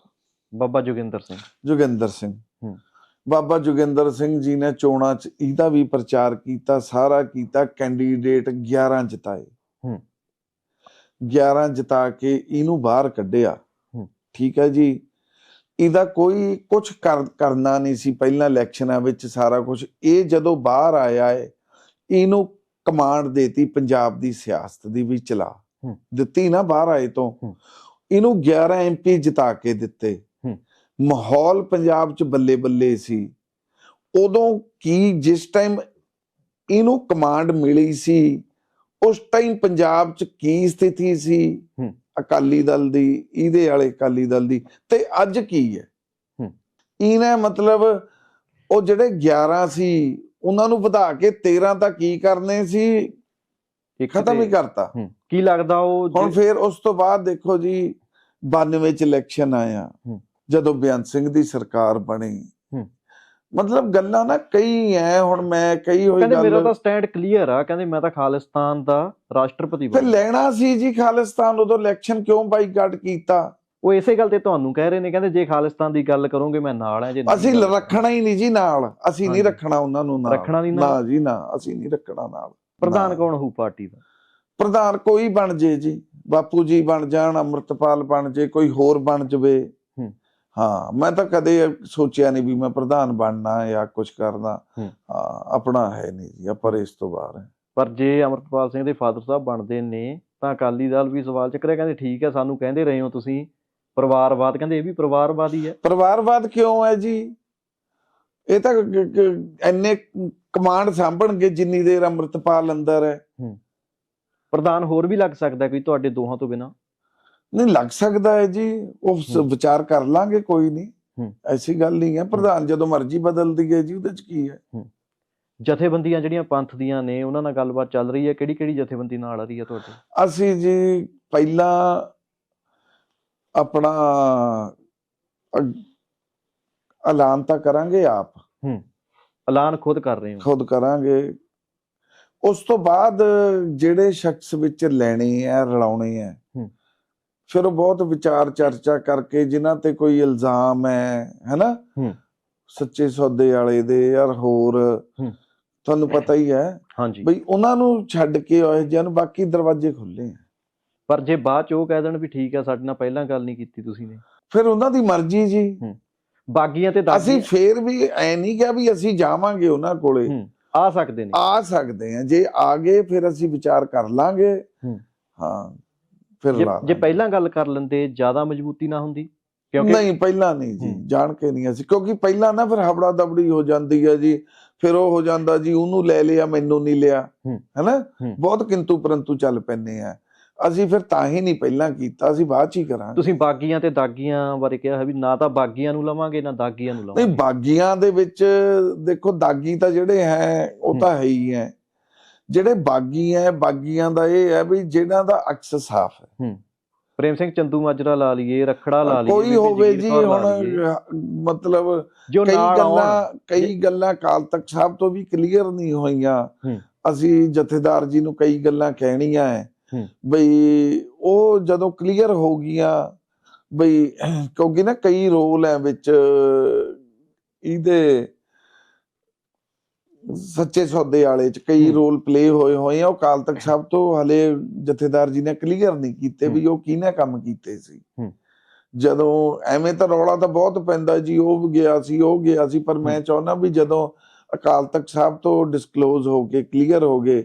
A: ਬਾਬਾ ਜੋਗਿੰਦਰ ਸਿੰਘ।
B: ਜੋਗਿੰਦਰ ਸਿੰਘ। ਬਾਬਾ ਜੋਗਿੰਦਰ ਸਿੰਘ ਜੀ ਨੇ ਚੋਣਾਂ 'ਚ ਇਹਦਾ ਵੀ ਪ੍ਰਚਾਰ ਕੀਤਾ ਸਾਰਾ ਕੀਤਾ ਕੈਂਡੀਡੇਟ 11 ਜਿਤਾਏ
A: ਹੂੰ।
B: 11 ਜਿਤਾ ਕੇ ਇਹਨੂੰ ਬਾਹਰ ਕੱਢਿਆ
A: ਹੂੰ।
B: ਠੀਕ ਹੈ ਜੀ ਇਹਦਾ ਕੋਈ ਕੁਝ ਕਰਨਾ ਨਹੀਂ ਸੀ ਪਹਿਲਾਂ ਇਲੈਕਸ਼ਨਾਂ ਵਿੱਚ ਸਾਰਾ ਕੁਝ ਇਹ ਜਦੋਂ ਬਾਹਰ ਆਇਆ ਹੈ ਇਹਨੂੰ ਕਮਾਂਡ ਦੇਤੀ ਪੰਜਾਬ ਦੀ ਸਿਆਸਤ ਦੀ ਵੀ ਚਲਾ। ਦਿੱਤੀ ਨਾ ਬਾਹਰ ਆਏ ਤੋਂ। ਇਹਨੂੰ 11 ਐਮਪੀ ਜਿਤਾ ਕੇ ਦਿੱਤੇ। ਮਾਹੌਲ ਪੰਜਾਬ 'ਚ ਬੱਲੇ ਬੱਲੇ ਸੀ ਉਦੋਂ ਕੀ ਜਿਸ ਟਾਈਮ ਇਹਨੂੰ ਕਮਾਂਡ ਮਿਲੀ ਸੀ ਉਸ ਟਾਈਮ ਪੰਜਾਬ 'ਚ ਕੀ ਸਥਿਤੀ ਸੀ। ਅਕਾਲੀ ਦਲ ਦੀ ਇਹਦੇ ਵਾਲੇ ਅਕਾਲੀ ਦਲ ਦੀ ਤੇ ਅੱਜ ਕੀ ਹੈ। ਇਹਨੇ ਮਤਲਬ ਉਹ ਜਿਹੜੇ 11 ਸੀ ਉਹਨਾਂ ਨੂੰ ਵਧਾ ਕੇ 13 ਤਾਂ ਕੀ ਕਰਨੇ ਸੀ ਖਤਮ ਹੀ ਕਰਤਾ।
A: ਕੀ ਲੱਗਦਾ ਉਹ
B: ਹੁਣ ਫਿਰ ਉਸ ਤੋਂ ਬਾਅਦ ਦੇਖੋ ਜੀ 92 ਚ ਇਲੈਕਸ਼ਨ ਆਇਆ। ਜਦੋਂ ਬੇਅੰਤ ਸਿੰਘ ਦੀ ਸਰਕਾਰ ਬਣੀ। ਮਤਲਬ ਗੱਲਾਂ ਨਾ ਕਈ ਐ ਹੁਣ ਮੈਂ ਕਈ ਹੋਈ
A: ਕਹਿੰਦੇ ਮੇਰਾ
B: ਗੱਲ
A: ਤਾਂ ਸਟੈਂਡ ਕਲੀਅਰ ਆ ਕਹਿੰਦੇ ਮੈਂ ਤਾਂ ਖਾਲਿਸਤਾਨ ਦਾ ਰਾਸ਼ਟਰਪਤੀ ਬਣਾ
B: ਲੈਣਾ ਸੀ ਜੀ ਖਾਲਿਸਤਾਨ ਉਦੋਂ ਇਲੈਕਸ਼ਨ ਕਿਉਂ ਬਾਈਕਾਟ ਕੀਤਾ?
A: ਉਹ ਇਸੇ ਗੱਲ ਤੇ ਤੁਹਾਨੂੰ ਕਹਿ ਰਹੇ ਨੇ ਕਹਿੰਦੇ ਜੇ ਖਾਲਿਸਤਾਨ ਦੀ ਗੱਲ ਕਰੋਗੇ ਮੈਂ ਨਾਲ ਆ ਜੇ
B: ਅਸੀਂ
A: ਗੱਲ-
B: ਰੱਖਣਾ ਹੀ ਨਹੀਂ ਜੀ ਨਾਲ। ਅਸੀਂ ਨਹੀਂ। ਰੱਖਣਾ ਉਹਨਾਂ ਨੂੰ ਨਾਲ।
A: ਰੱਖਣਾ ਨਹੀਂ ਨਾਲ?
B: ਨਾ ਜੀ ਨਾ। ਅਸੀਂ ਨਹੀਂ ਰੱਖਣਾ ਨਾਲ।
A: ਪ੍ਰਧਾਨ। ਕੌਣ ਹੋਊ ਪਾਰਟੀ ਦਾ?
B: ਪ੍ਰਧਾਨ ਕੋਈ ਬਣ ਜੇ ਜੀ। ਬਾਪੂ ਜੀ ਬਣ ਜਾਣ ਅੰਮ੍ਰਿਤਪਾਲ ਬਣ ਜੇ ਕੋਈ ਹੋਰ ਬਣ ਜਵੇ।
A: ਹੂੰ।
B: ਮੈਂ ਤਾਂ ਕਦੇ ਸੋਚਿਆ ਨਹੀਂ ਵੀ ਮੈਂ ਪ੍ਰਧਾਨ ਬਣਨਾ ਜਾਂ ਕੁਝ ਕਰਨਾ। ਆਪਣਾ ਹੈ ਨਹੀਂ ਜੀ ਆਪਾਂ ਇਸ ਤੋਂ ਬਾਹਰ ਹੈ।
A: ਪਰ ਜੇ ਅਮਰਪਾਲ ਸਿੰਘ ਦੇ ਫਾਦਰ ਸਾਹਿਬ ਬਣਦੇ ਨੇ ਤਾਂ ਅਕਾਲੀ ਦਲ ਵੀ ਸਵਾਲ ਚੱਕ ਰਿਹਾ ਕਹਿੰਦੇ ਠੀਕ ਹੈ ਸਾਨੂੰ ਕਹਿੰਦੇ ਰਹੇ ਹੋ ਤੁਸੀਂ। ਪਰਿਵਾਰਵਾਦ ਕਹਿੰਦੇ ਇਹ ਵੀ ਪਰਿਵਾਰਵਾਦ ਹੀ। ਹੈ
B: ਪਰਿਵਾਰਵਾਦ ਕਿਉਂ ਹੈ ਜੀ? ਇਹ ਤਾਂ ਇੰਨੇ ਕਮਾਂਡ ਸਾਂਭਣਗੇ ਜਿੰਨੀ ਦੇਰ ਅੰਮ੍ਰਿਤਪਾਲ ਅੰਦਰ ਹੈ।
A: ਪ੍ਰਧਾਨ ਹੋਰ ਵੀ ਲੱਗ ਸਕਦਾ ਕੋਈ ਤੁਹਾਡੇ ਦੋਹਾਂ ਤੋਂ ਬਿਨਾ?
B: ਨਹੀਂ ਲੱਗ ਸਕਦਾ ਹੈ ਜੀ। ਉਹ
A: ਹੂੰ।
B: ਵਿਚਾਰ ਕਰ ਲਾਂਗੇ ਕੋਈ ਨਹੀਂ।
A: ਹੂੰ।
B: ਐਸੀ ਗੱਲ ਨਹੀਂ ਹੈ। ਪ੍ਰਧਾਨ ਜਦੋਂ ਮਰਜ਼ੀ ਬਦਲਦੀ ਹੈ ਜੀ ਉਹਦੇ ਚ ਕੀ ਹੈ?
A: ਜਥੇਬੰਦੀਆਂ ਜਿਹੜੀਆਂ ਪੰਥ ਦੀਆਂ ਨੇ ਉਹਨਾਂ ਨਾਲ ਗੱਲਬਾਤ ਚੱਲ ਰਹੀ ਹੈ। ਕਿਹੜੀ ਕਿਹੜੀ ਜਥੇਬੰਦੀ ਨਾਲ ਆ ਰਹੀ ਹੈ ਤੁਹਾਡੀ?
B: ਅਸੀਂ ਜੀ ਪਹਿਲਾਂ ਆਪਣਾ ਐਲਾਨ ਤਾਂ ਕਰਾਂਗੇ ਆਪ।
A: ਐਲਾਨ ਖੁਦ ਕਰ ਰਹੇ ਹੋ?
B: ਖੁਦ ਕਰਾਂਗੇ। ਉਸ ਤੋਂ ਬਾਅਦ ਜਿਹੜੇ ਸ਼ਖਸ ਵਿੱਚ ਲੈਣੇ ਆ ਰਲਾਉਣੇ ਆ
A: ਹੂੰ।
B: ਫਿਰ ਉਹ ਬਹੁਤ ਵਿਚਾਰ ਚਰਚਾ ਕਰਕੇ ਜਿਨ੍ਹਾਂ ਤੇ ਕੋਈ ਇਲਜ਼ਾਮ ਹੈ ਹੈਨਾ। ਸੱਚੇ ਸੌਦੇ ਵਾਲੇ ਦੇ ਯਾਰ ਹੋਰ। ਤੁਹਾਨੂੰ ਪਤਾ ਹੀ ਹੈ।
A: ਹਾਂਜੀ।
B: ਬਈ ਉਹਨਾਂ ਨੂੰ ਛੱਡ ਕੇ ਹੋਏ ਜਨ ਬਾਕੀ ਦਰਵਾਜ਼ੇ ਖੁੱਲੇ ਆ।
A: ਪਰ ਜੇ ਬਾਅਦ ਚ ਉਹ ਕਹਿ ਦੇਣ ਵੀ ਠੀਕ ਹੈ ਸਾਡੇ ਨਾਲ ਪਹਿਲਾਂ ਗੱਲ ਨਹੀਂ ਕੀਤੀ ਤੁਸੀਂ ਨੇ।
B: ਫਿਰ ਉਹਨਾਂ ਦੀ ਮਰਜ਼ੀ ਜੀ।
A: ਬਾਗੀਆਂ ਤੇ
B: ਅਸੀਂ ਫੇਰ ਵੀ ਐ ਨਹੀਂ ਕਿਹਾ ਵੀ ਅਸੀਂ ਜਾਵਾਂਗੇ ਉਹਨਾਂ ਕੋਲੇ।
A: ਆ ਸਕਦੇ ਨੇ।
B: ਆ ਸਕਦੇ ਆ। ਜੇ ਆ ਗਏ ਫਿਰ ਅਸੀਂ ਵਿਚਾਰ ਕਰ ਲਾਂਗੇ।
A: ਹੂੰ।
B: ਫਿਰ
A: ਜੇ
B: ਲਾ
A: ਜੇ। ਪਹਿਲਾਂ ਗੱਲ ਕਰ ਲੈਂਦੇ ਜ਼ਿਆਦਾ ਮਜ਼ਬੂਤੀ ਨਾ ਹੁੰਦੀ ਕਿਉਂਕਿ
B: ਨਹੀਂ ਪਹਿਲਾਂ ਨਹੀਂ ਜੀ
A: ਹੂੰ।
B: ਜਾਣ ਕੇ ਨਹੀਂ ਅਸੀਂ ਕਿਉਂਕਿ ਪਹਿਲਾਂ ਨਾ ਫਿਰ ਹਬੜਾ ਦਬੜੀ ਹੋ ਜਾਂਦੀ ਹੈ ਜੀ ਫਿਰ ਉਹ ਹੋ ਜਾਂਦਾ ਜੀ ਉਹਨੂੰ ਲੈ ਲਿਆ ਮੈਨੂੰ ਨਹੀਂ ਲਿਆ
A: ਹੂੰ।
B: ਹੈਨਾ
A: ਹੂੰ।
B: ਬਹੁਤ ਕਿੰਤੂ ਪਰੰਤੂ ਚੱਲ ਪੈਨੇ ਆ ਅਸੀਂ ਫਿਰ ਤਾਂ ਹੀ ਨਹੀਂ ਪਹਿਲਾਂ ਕੀਤਾ ਅਸੀਂ ਬਾਅਦ ਚ ਹੀ ਕਰਾਂਗੇ
A: ਤੁਸੀਂ ਬਾਗੀਆਂ ਤੇ ਦਾਗੀਆਂ ਬਾਰੇ ਕਿਹਾ ਹੈ ਵੀ ਨਾ ਤਾਂ ਬਾਗੀਆਂ ਨੂੰ ਲਵਾਂਗੇ ਨਾ ਦਾਗੀਆਂ ਨੂੰ
B: ਨਹੀਂ
A: ਲਵਾਂਗੇ
B: ਬਾਗੀਆਂ ਦੇ ਵਿੱਚ ਦੇਖੋ ਦਾਗੀ ਤਾਂ ਜਿਹੜੇ ਹੈ ਉਹ ਤਾਂ ਹੈ ਹੀ ਹੈ ਜਿਹੜੇ ਬਾਗੀ ਹੈ ਬਾਗੀਆਂ ਦਾ ਇਹ ਹੈ ਵੀ ਜਿਹਨਾਂ ਦਾ ਅਕਸ ਸਾਫ਼ ਹੈ।
A: ਪ੍ਰੇਮ ਸਿੰਘ ਚੰਦੂ ਮਾਜਰਾ ਲਾ ਲਈਏ ਰਖੜਾ ਲਾ ਲਈਏ
B: ਕੋਈ ਹੋਵੇ ਜੀ ਹੁਣ ਮਤਲਬ ਕਈ ਗੱਲਾਂ ਕਈ ਗੱਲਾਂ ਕਾਲ ਤੱਕ ਸਾਹਿਬ ਤੋਂ ਵੀ ਕਲੀਅਰ ਨਹੀਂ ਹੋਈਆਂ।
A: ਹੂੰ।
B: ਅਸੀਂ ਜਥੇਦਾਰ ਜੀ ਨੂੰ ਕਈ ਗੱਲਾਂ ਕਹਿਣੀਆਂ ਹੈ
A: ਹੂੰ।
B: ਬਈ ਉਹ ਜਦੋਂ ਕਲੀਅਰ ਹੋ ਗਈਆਂ ਬਈ ਕਿਉਂਕਿ ਨਾ ਕਈ ਰੋਲ ਹੈ ਵਿੱਚ ਇਹਦੇ ਸੱਚੇ ਸੌਦੇ ਵਾਲੇ ਚ ਕਈ। ਰੋਲ ਪਲੇ ਹੋਏ ਹੋਏ ਆ ਉਹ ਕਾਲ ਤੱਕ ਸਾਹਿਬ ਤੋਂ ਹਲੇ ਜਥੇਦਾਰ ਜੀ ਨੇ ਕਲੀਅਰ ਨਹੀਂ ਕੀਤੇ ਵੀ ਉਹ ਕਿਹਨੇ ਕੰਮ ਕੀਤੇ ਸੀ। ਜਦੋਂ ਐਵੇਂ ਤਾਂ ਰੌਲਾ ਤਾਂ ਬਹੁਤ ਪੈਂਦਾ ਜੀ ਉਹ ਗਿਆ ਸੀ ਉਹ ਗਿਆ ਸੀ ਪਰ ਮੈਂ ਚਾਹੁੰਦਾ ਵੀ ਜਦੋਂ ਅਕਾਲ ਤਖਤ ਸਾਹਿਬ ਤੋਂ ਡਿਸਕਲੋਜ਼ ਹੋ ਕੇ ਕਲੀਅਰ ਹੋ ਗਏ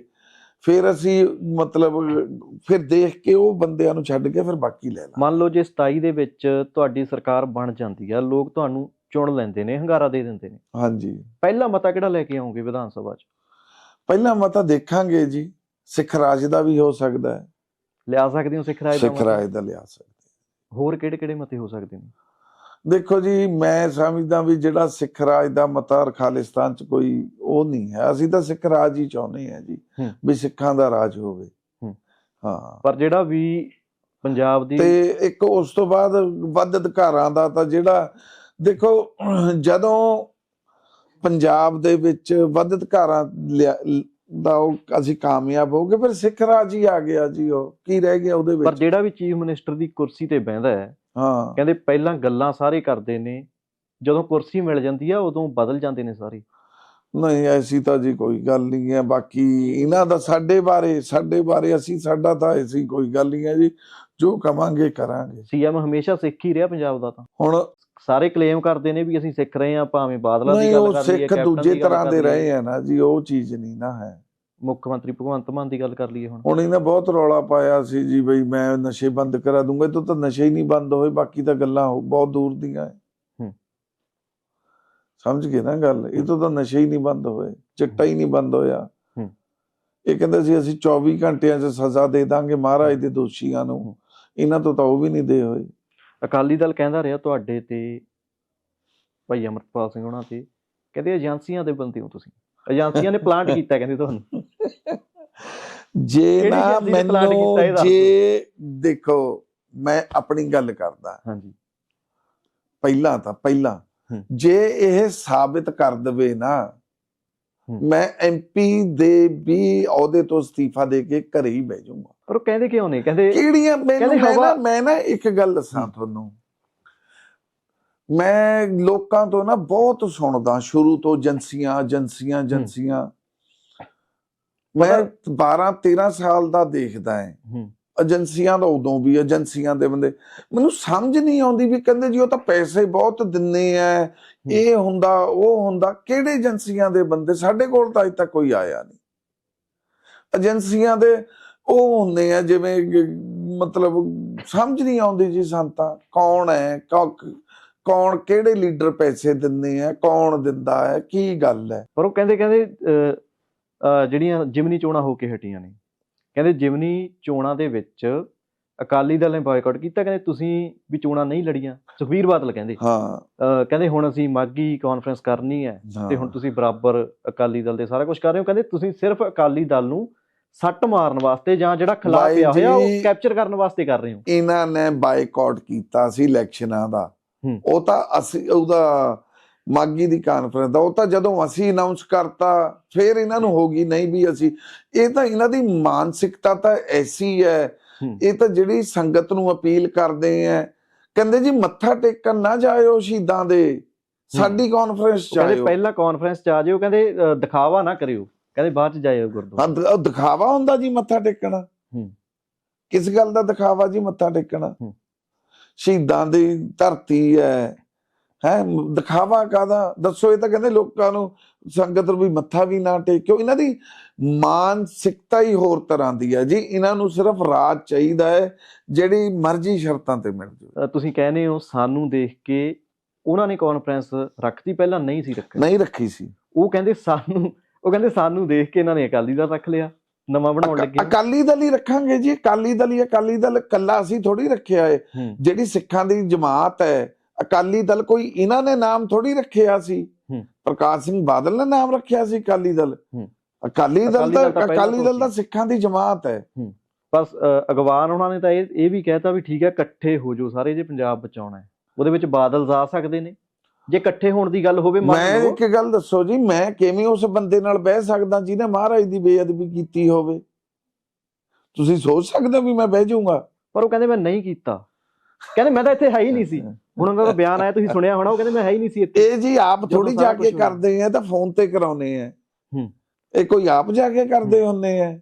B: ਫਿਰ ਅਸੀਂ ਮਤਲਬ ਫਿਰ ਦੇਖ ਕੇ ਉਹ ਬੰਦਿਆਂ ਨੂੰ ਛੱਡ ਕੇ ਫਿਰ ਬਾਕੀ ਲੈ ਲਾ।
A: ਮੰਨ ਲਓ ਜੇ 27 ਦੇ ਵਿੱਚ ਤੁਹਾਡੀ ਸਰਕਾਰ ਬਣ ਜਾਂਦੀ ਆ ਲੋਕ ਤੁਹਾਨੂੰ ਚੁਣ ਲੈਂਦੇ ਨੇ ਹੰਗਾਰਾ ਦੇ ਦਿੰਦੇ ਨੇ।
B: ਹਾਂਜੀ।
A: ਪਹਿਲਾ ਮਤਾ ਕਿਹੜਾ ਲੈ ਕੇ ਆਉਂਗੇ ਵਿਧਾਨ ਸਭਾ 'ਚ?
B: ਪਹਿਲਾਂ ਮਤਾ ਦੇਖਾਂਗੇ ਜੀ ਸਿੱਖ ਰਾਜ ਦਾ ਵੀ ਹੋ ਸਕਦਾ ਹੈ।
A: ਲਿਆ ਸਕਦੇ ਹੋ ਸਿੱਖ ਰਾਜ ਦਾ
B: ਸਿੱਖ? ਰਾਜ ਦਾ ਲਿਆ ਸਕਦੇ
A: ਹੋਰ ਕਿਹੜੇ ਕਿਹੜੇ ਮਤੇ ਹੋ ਸਕਦੇ ਨੇ?
B: ਦੇਖੋ ਜੀ ਮੈਂ ਸਮਝਦਾ ਵੀ ਜਿਹੜਾ ਸਿੱਖ ਰਾਜ ਦਾ ਮਤਾ ਖਾਲਿਸਤਾਨ ਚ ਕੋਈ ਉਹ ਨਹੀਂ ਹੈ। ਅਸੀਂ ਤਾਂ ਸਿੱਖ ਰਾਜ ਹੀ ਚਾਹੁੰਦੇ ਹਾਂ ਜੀ। ਵੀ ਸਿੱਖਾਂ ਦਾ ਰਾਜ ਹੋਵੇ।
A: ਹਾਂ। ਪਰ ਜਿਹੜਾ ਵੀ ਪੰਜਾਬ ਦੀ
B: ਤੇ ਇੱਕ ਉਸ ਤੋਂ ਬਾਅਦ ਵੱਧ ਅਧਿਕਾਰਾਂ ਦਾ ਤਾਂ ਜਿਹੜਾ ਦੇਖੋ ਜਦੋਂ ਪੰਜਾਬ ਦੇ ਵਿੱਚ ਵੱਧ ਅਧਿਕਾਰਾਂ ਦਾ ਉਹ ਅਸੀਂ ਕਾਮਯਾਬ ਹੋ ਗਏ ਫਿਰ ਸਿੱਖ ਰਾਜ ਹੀ ਆ ਗਿਆ ਜੀ ਉਹ ਕੀ ਰਹਿ ਗਿਆ ਉਹਦੇ
A: ਪਰ
B: ਵਿੱਚ?
A: ਜਿਹੜਾ ਵੀ ਚੀਫ ਮਿਨਿਸਟਰ ਦੀ ਕੁਰਸੀ ਤੇ ਬਹਿੰਦਾ ਹੈ
B: ਹਾਂ।
A: ਕਹਿੰਦੇ ਪਹਿਲਾਂ ਗੱਲਾਂ ਸਾਰੇ ਕਰਦੇ ਨੇ ਜਦੋਂ ਕੁਰਸੀ ਮਿਲ ਜਾਂਦੀ ਆ ਉਦੋਂ ਬਦਲ ਜਾਂਦੇ ਨੇ ਸਾਰੇ।
B: ਨਹੀਂ ਐਸੀ ਤਾਂ ਜੀ ਕੋਈ ਗੱਲ ਨਹੀਂ ਹੈ ਬਾਕੀ ਇਹਨਾਂ ਦਾ ਸਾਡੇ ਬਾਰੇ ਸਾਡੇ ਬਾਰੇ ਅਸੀਂ ਸਾਡਾ ਤਾਂ ਐਸੀ ਕੋਈ ਗੱਲ ਨਹੀਂ ਹੈ ਜੀ। ਜੋ ਕਵਾਂਗੇ ਕਰਾਂਗੇ।
A: ਸੀਐਮ ਹਮੇਸ਼ਾ ਸਿੱਖ ਹੀ ਰਿਹਾ ਪੰਜਾਬ ਦਾ ਤਾਂ।
B: ਹੁਣ
A: ਸਾਰੇ ਕਲੇਮ ਕਰਦੇ ਨੇ ਵੀ ਅਸੀਂ ਸਿੱਖ ਰਹੇ ਹਾਂ ਭਾਵੇਂ ਬਾਦਲਾਂ ਦੀ ਗੱਲ ਕਰ ਲਈਏ
B: ਸਿੱਖ ਦੂਜੇ ਤਰ੍ਹਾਂ ਦੇ ਰਹੇ ਆ ਨਾ ਜੀ ਉਹ ਚੀਜ਼ ਨਹੀਂ ਨਾ ਹੈ।
A: ਮੁੱਖ ਮੰਤਰੀ ਭਗਵੰਤ ਮਾਨ ਦੀ ਗੱਲ ਕਰ ਲਈਏ ਹੁਣ।
B: ਹੁਣ ਇਹਨੇ ਬਹੁਤ ਰੌਲਾ ਪਾਇਆ ਸੀ ਜੀ ਬਈ ਮੈਂ ਨਸ਼ੇ ਬੰਦ ਕਰਾ ਦੂੰਗਾ ਤੋਂ ਤਾਂ ਨਸ਼ੇ ਹੀ ਨਹੀਂ ਬੰਦ ਹੋਏ ਬਾਕੀ ਤਾਂ ਗੱਲਾਂ ਬਹੁਤ ਦੂਰ ਦੀਆਂ। ਸਮਝ ਗਏ ਨਾ ਗੱਲ? ਇਹ ਤੋਂ ਤਾਂ ਨਸ਼ੇ ਹੀ ਨਹੀਂ ਬੰਦ ਹੋਏ ਚਿੱਟਾ ਹੀ ਨਹੀਂ ਬੰਦ ਹੋਇਆ।
A: ਹੂੰ।
B: ਇਹ ਕਹਿੰਦੇ ਸੀ ਅਸੀਂ 24 ਘੰਟਿਆਂ 'ਚ ਸਜ਼ਾ ਦੇ ਦਾਂਗੇ ਮਹਾਰਾਜ ਦੇ ਦੋਸ਼ੀਆਂ ਨੂੰ। ਇਹਨਾਂ ਤੋਂ ਤਾਂ ਉਹ ਵੀ ਨਹੀਂ ਦੇ ਹੋਏ।
A: ਅਕਾਲੀ ਦਲ ਕਹਿੰਦਾ ਰਿਹਾ ਤੁਹਾਡੇ ਤੇ ਭਾਈ ਅਮਰਪਾਲ ਸਿੰਘ ਉਹਨਾਂ ਤੇ। ਕਹਿੰਦੇ ਏਜੰਸੀਆਂ ਦੇ ਬੰਦੇ ਹੋ ਤੁਸੀਂ। ਏਜੰਸੀਆਂ ਨੇ ਪਲਾਂਟ ਕੀਤਾ ਕਹਿੰਦੇ ਤੁਹਾਨੂੰ।
B: ਜੇ ਨਾ ਮੈਨੂੰ ਜੇ ਦੇਖੋ ਮੈਂ ਆਪਣੀ ਗੱਲ ਕਰਦਾ।
A: ਹਾਂਜੀ।
B: ਪਹਿਲਾਂ ਤਾਂ ਪਹਿਲਾਂ। ਜੇ ਇਹ ਸਾਬਿਤ ਕਰ ਦਵੇ ਨਾ। ਮੈਂ ਐਮਪੀ ਦੇ ਵੀ ਅਹੁਦੇ ਤੋਂ ਅਸਤੀਫਾ ਦੇ ਕੇ ਘਰੇ ਹੀ ਬਹਿ ਜਾਊਂਗਾ।
A: ਪਰ ਉਹ ਕਹਿੰਦੇ ਕਿਉਂ ਨਹੀਂ? ਕਹਿੰਦੇ
B: ਕਿਹੜੀਆਂ ਮੈਨੂੰ ਮੈਂ ਨਾ ਮੈਂ ਨਾ ਇੱਕ ਗੱਲ ਦੱਸਾਂ ਤੁਹਾਨੂੰ। ਮੈਂ ਲੋਕਾਂ ਤੋਂ ਨਾ ਬਹੁਤ ਸੁਣਦਾ ਸ਼ੁਰੂ ਤੋਂ ਏਜੰਸੀਆਂ ਏਜੰਸੀਆਂ ਏਜੰਸੀਆਂ। ਮੈਂ 12 13 ਸਾਲ ਦਾ ਦੇਖਦਾ ਹਾਂ।
A: ਹੂੰ।
B: ਏਜੰਸੀਆਂ ਦਾ ਉਦੋਂ ਵੀ ਏਜੰਸੀਆਂ ਦੇ ਬੰਦੇ। ਮੈਨੂੰ ਸਮਝ ਨਹੀਂ ਆਉਂਦੀ ਵੀ ਕਹਿੰਦੇ ਜੀ ਉਹ ਤਾਂ ਪੈਸੇ ਬਹੁਤ ਦਿੰਨੇ ਆ ਇਹ ਹੁੰਦਾ ਉਹ ਹੁੰਦਾ ਕਿਹੜੇ ਏਜੰਸੀਆਂ ਦੇ ਬੰਦੇ? ਸਾਡੇ ਕੋਲ ਤਾਂ ਅਜੇ ਤੱਕ ਕੋਈ ਆਇਆ ਨਹੀਂ। ਏਜੰਸੀਆਂ ਦੇ ਉਹ ਹੁੰਦੇ ਆ ਜਿਵੇਂ ਮਤਲਬ ਸਮਝ ਨਹੀਂ ਆਉਂਦੀ ਜੀ ਸੰਤਾ ਕੌਣ ਹੈ ਕੌਣ ਕਿਹੜੇ ਲੀਡਰ ਪੈਸੇ ਦਿੰਦੇ ਆ ਕੌਣ ਦਿੰਦਾ ਹੈ ਕੀ ਗੱਲ ਹੈ
A: ਪਰ ਉਹ ਕਹਿੰਦੇ ਕਹਿੰਦੇ ਜਿਹੜੀਆਂ ਜਿਮਨੀ ਚੋਣਾਂ ਹੋ ਕੇ ਹਟੀਆਂ ਨੇ ਕਹਿੰਦੇ ਜਿਮਨੀ ਚੋਣਾਂ ਦੇ ਵਿੱਚ ਅਕਾਲੀ ਦਲ ਨੇ ਬਾਇਕਾਟ ਕੀਤਾ ਕਹਿੰਦੇ ਤੁਸੀਂ ਵੀ ਚੋਣਾਂ ਨਹੀਂ ਲੜੀਆਂ। ਸੁਖਬੀਰ ਬਾਦਲ ਕਹਿੰਦੇ।
B: ਹਾਂ।
A: ਕਹਿੰਦੇ ਹੁਣ ਅਸੀਂ ਮਾਗੀ ਕਾਨਫਰੰਸ ਕਰਨੀ ਹੈ ਤੇ ਹੁਣ ਤੁਸੀਂ ਬਰਾਬਰ ਅਕਾਲੀ ਦਲ ਦੇ ਸਾਰਾ ਕੁਝ ਕਰ ਰਹੇ ਹੋ। ਕਹਿੰਦੇ ਤੁਸੀਂ ਸਿਰਫ ਅਕਾਲੀ ਦਲ ਨੂੰ ਸੱਟ ਮਾਰਨ ਵਾਸਤੇ ਜਾਂ ਜਿਹੜਾ ਖਿਲਾਫ ਪਿਆ ਹੋਇਆ ਉਹ ਕੈਪਚਰ ਕਰਨ ਵਾਸਤੇ ਕਰ ਰਹੇ ਹੋ।
B: ਇਹਨਾਂ ਨੇ ਬਾਈਕਾਟ ਕੀਤਾ ਸੀ ਇਲੈਕਸ਼ਨਾਂ ਦਾ। ਉਹ ਤਾਂ ਅਸੀਂ ਉਹਦਾ ਮਾਗੀ ਦੀ ਕਾਨਫਰੰਸ ਦਾ ਉਹ ਤਾਂ ਜਦੋਂ ਅਸੀਂ ਅਨਾਉਂਸ ਕਰਤਾ ਫਿਰ ਇਹਨਾਂ ਨੂੰ ਹੋ ਗਈ ਨਹੀਂ ਵੀ ਅਸੀਂ ਇਹ ਤਾਂ ਇਹਨਾਂ ਦੀ ਮਾਨਸਿਕਤਾ ਤਾਂ ਐਸੀ ਹੈ। ਇਹ ਤਾਂ ਜਿਹੜੀ ਸੰਗਤ ਨੂੰ ਅਪੀਲ ਕਰਦੇ ਆ ਕਹਿੰਦੇ ਜੀ ਮੱਥਾ ਟੇਕਣ ਨਾ ਜਾਇਓ ਸ਼ਹੀਦਾਂ ਦੇ ਸਾਡੀ ਕਾਨਫਰੰਸ ਚ
A: ਕਹਿੰਦੇ
B: ਆਇਓ
A: ਪਹਿਲਾਂ ਕਾਨਫਰੰਸ ਚ ਆ ਜਿਓ ਕਹਿੰਦੇ ਦਿਖਾਵਾ ਨਾ ਕਰਿਓ ਕਹਿੰਦੇ ਬਾਅਦ ਚ ਜਾਇਓ ਗੁਰਦੁਆਰਾ
B: ਹਾਂ, ਦਿਖਾਵਾ ਹੁੰਦਾ ਜੀ ਮੱਥਾ ਟੇਕਣਾ। ਕਿਸ ਗੱਲ ਦਾ ਦਿਖਾਵਾ ਜੀ ਮੱਥਾ ਟੇਕਣਾ। ਸ਼ਹੀਦਾਂ ਦੀ ਧਰਤੀ ਹੈ ਹੈ ਦਿਖਾਵਾ ਕਾਦਾ ਦੱਸੋ ਇਹ ਤਾਂ ਕਹਿੰਦੇ ਲੋਕਾਂ ਨੂੰ ਸੰਗਤ ਨੂੰ ਵੀ ਮੱਥਾ ਵੀ ਨਾ ਟੇਕਿਓ। ਇਹਨਾਂ ਦੀ ਮਾਨਸਿਕਤਾ ਹੀ ਹੋਰ ਤਰ੍ਹਾਂ ਦੀ ਹੈ ਜੀ। ਇਹਨਾਂ ਨੂੰ ਸਿਰਫ ਰਾਜ ਚਾਹੀਦਾ ਹੈ ਜਿਹੜੀ ਮਰਜ਼ੀ ਸ਼ਰਤਾਂ ਤੇ ਮਿਲ
A: ਅ, ਤੁਸੀਂ ਕਹਿੰਦੇ ਹੋ ਸਾਨੂੰ ਦੇਖ ਕੇ ਉਹਨਾਂ ਨੇ ਕਾਨਫਰੰਸ ਰੱਖਤੀ ਪਹਿਲਾਂ ਨਹੀਂ ਸੀ ਰੱਖੀ
B: ਨਹੀਂ ਰੱਖੀ ਸੀ।
A: ਉਹ ਕਹਿੰਦੇ ਸਾਨੂੰ ਉਹ ਕਹਿੰਦੇ ਸਾਨੂੰ ਦੇਖ ਕੇ ਇਹਨਾਂ ਨੇ ਅਕਾਲੀ ਦਲ ਰੱਖ ਲਿਆ ਨਵਾਂ ਬਣਾਉਣ ਲੱਗੇ
B: ਅਕਾਲੀ ਦਲ ਹੀ ਰੱਖਾਂਗੇ ਜੀ। ਅਕਾਲੀ ਦਲ ਹੀ ਅਕਾਲੀ ਦਲ ਕੱਲਾ ਅਸੀਂ ਥੋੜੀ ਰੱਖਿਆ ਹੂੰ। ਜਿਹੜੀ ਸਿੱਖਾਂ ਦੀ ਜਮਾਤ ਹੈ ਅਕਾਲੀ ਦਲ ਕੋਈ ਇਹਨਾਂ ਨੇ ਨਾਮ ਥੋੜੀ ਰੱਖਿਆ ਸੀ। ਪ੍ਰਕਾਸ਼ ਸਿੰਘ ਬਾਦਲ ਨੇ ਨਾਮ ਰੱਖਿਆ ਸੀ ਅਕਾਲੀ ਦਲ। ਅਕਾਲੀ ਦਲ ਤਾਂ
A: ਪਹਿਲਾਂ
B: ਅਕਾਲੀ ਦਲ
A: ਸੀ।
B: ਸਿੱਖਾਂ ਦੀ ਜਮਾਤ ਹੈ।
A: ਪਰ ਅਗਵਾਨ ਉਹਨਾਂ ਨੇ ਤਾਂ ਇਹ ਇਹ ਵੀ ਕਹਿਤਾ ਵੀ ਠੀਕ ਹੈ ਇਕੱਠੇ ਹੋ ਜਾਓ ਸਾਰੇ ਜੇ ਪੰਜਾਬ ਬਚਾਉਣਾ ਹੈ। ਉਹਦੇ ਵਿੱਚ ਬਾਦਲ ਜਾ ਸਕਦੇ ਨੇ। ਜੇ ਇਕੱਠੇ ਹੋਣ ਦੀ ਗੱਲ ਹੋਵੇ
B: ਮੈਂ ਇੱਕ ਗੱਲ ਦੱਸੋ ਜੀ ਮੈਂ ਕਿਵੇਂ ਉਸ ਬੰਦੇ ਨਾਲ ਬਹਿ ਸਕਦਾ ਜਿਹਨੇ ਮਹਾਰਾਜ ਦੀ ਬੇਅਦਬੀ ਕੀਤੀ ਹੋਵੇ? ਤੁਸੀਂ ਸੋਚ ਸਕਦੇ ਹੋ ਵੀ ਮੈਂ ਬਹਿ ਜਾਊਂਗਾ?
A: ਪਰ ਉਹ ਕਹਿੰਦੇ ਮੈਂ ਨਹੀਂ ਕੀਤਾ। ਕਹਿੰਦੇ ਮੈਂ ਤਾਂ ਇੱਥੇ ਹੈ ਹੀ ਨਹੀਂ ਸੀ। ਹੁਣ ਉਹਨਾਂ ਦਾ ਬਿਆਨ ਆਇਆ ਤੁਸੀਂ ਸੁਣਿਆ ਹੋਣਾ ਉਹ ਕਹਿੰਦੇ ਮੈਂ ਹੈ ਹੀ ਨਹੀਂ ਸੀ ਇੱਥੇ।
B: ਇਹ ਜੀ ਆਪ ਥੋੜੀ ਜਾ ਕੇ। ਕਰਦੇ ਆ ਤਾਂ ਫੋਨ ਤੇ ਕਰਾਉਨੇ ਆ।
A: ਹੂੰ।
B: ਇਹ ਕੋਈ ਆਪ ਜਾ ਕੇ ਕਰਦੇ ਹੁੰਨੇ ਆ।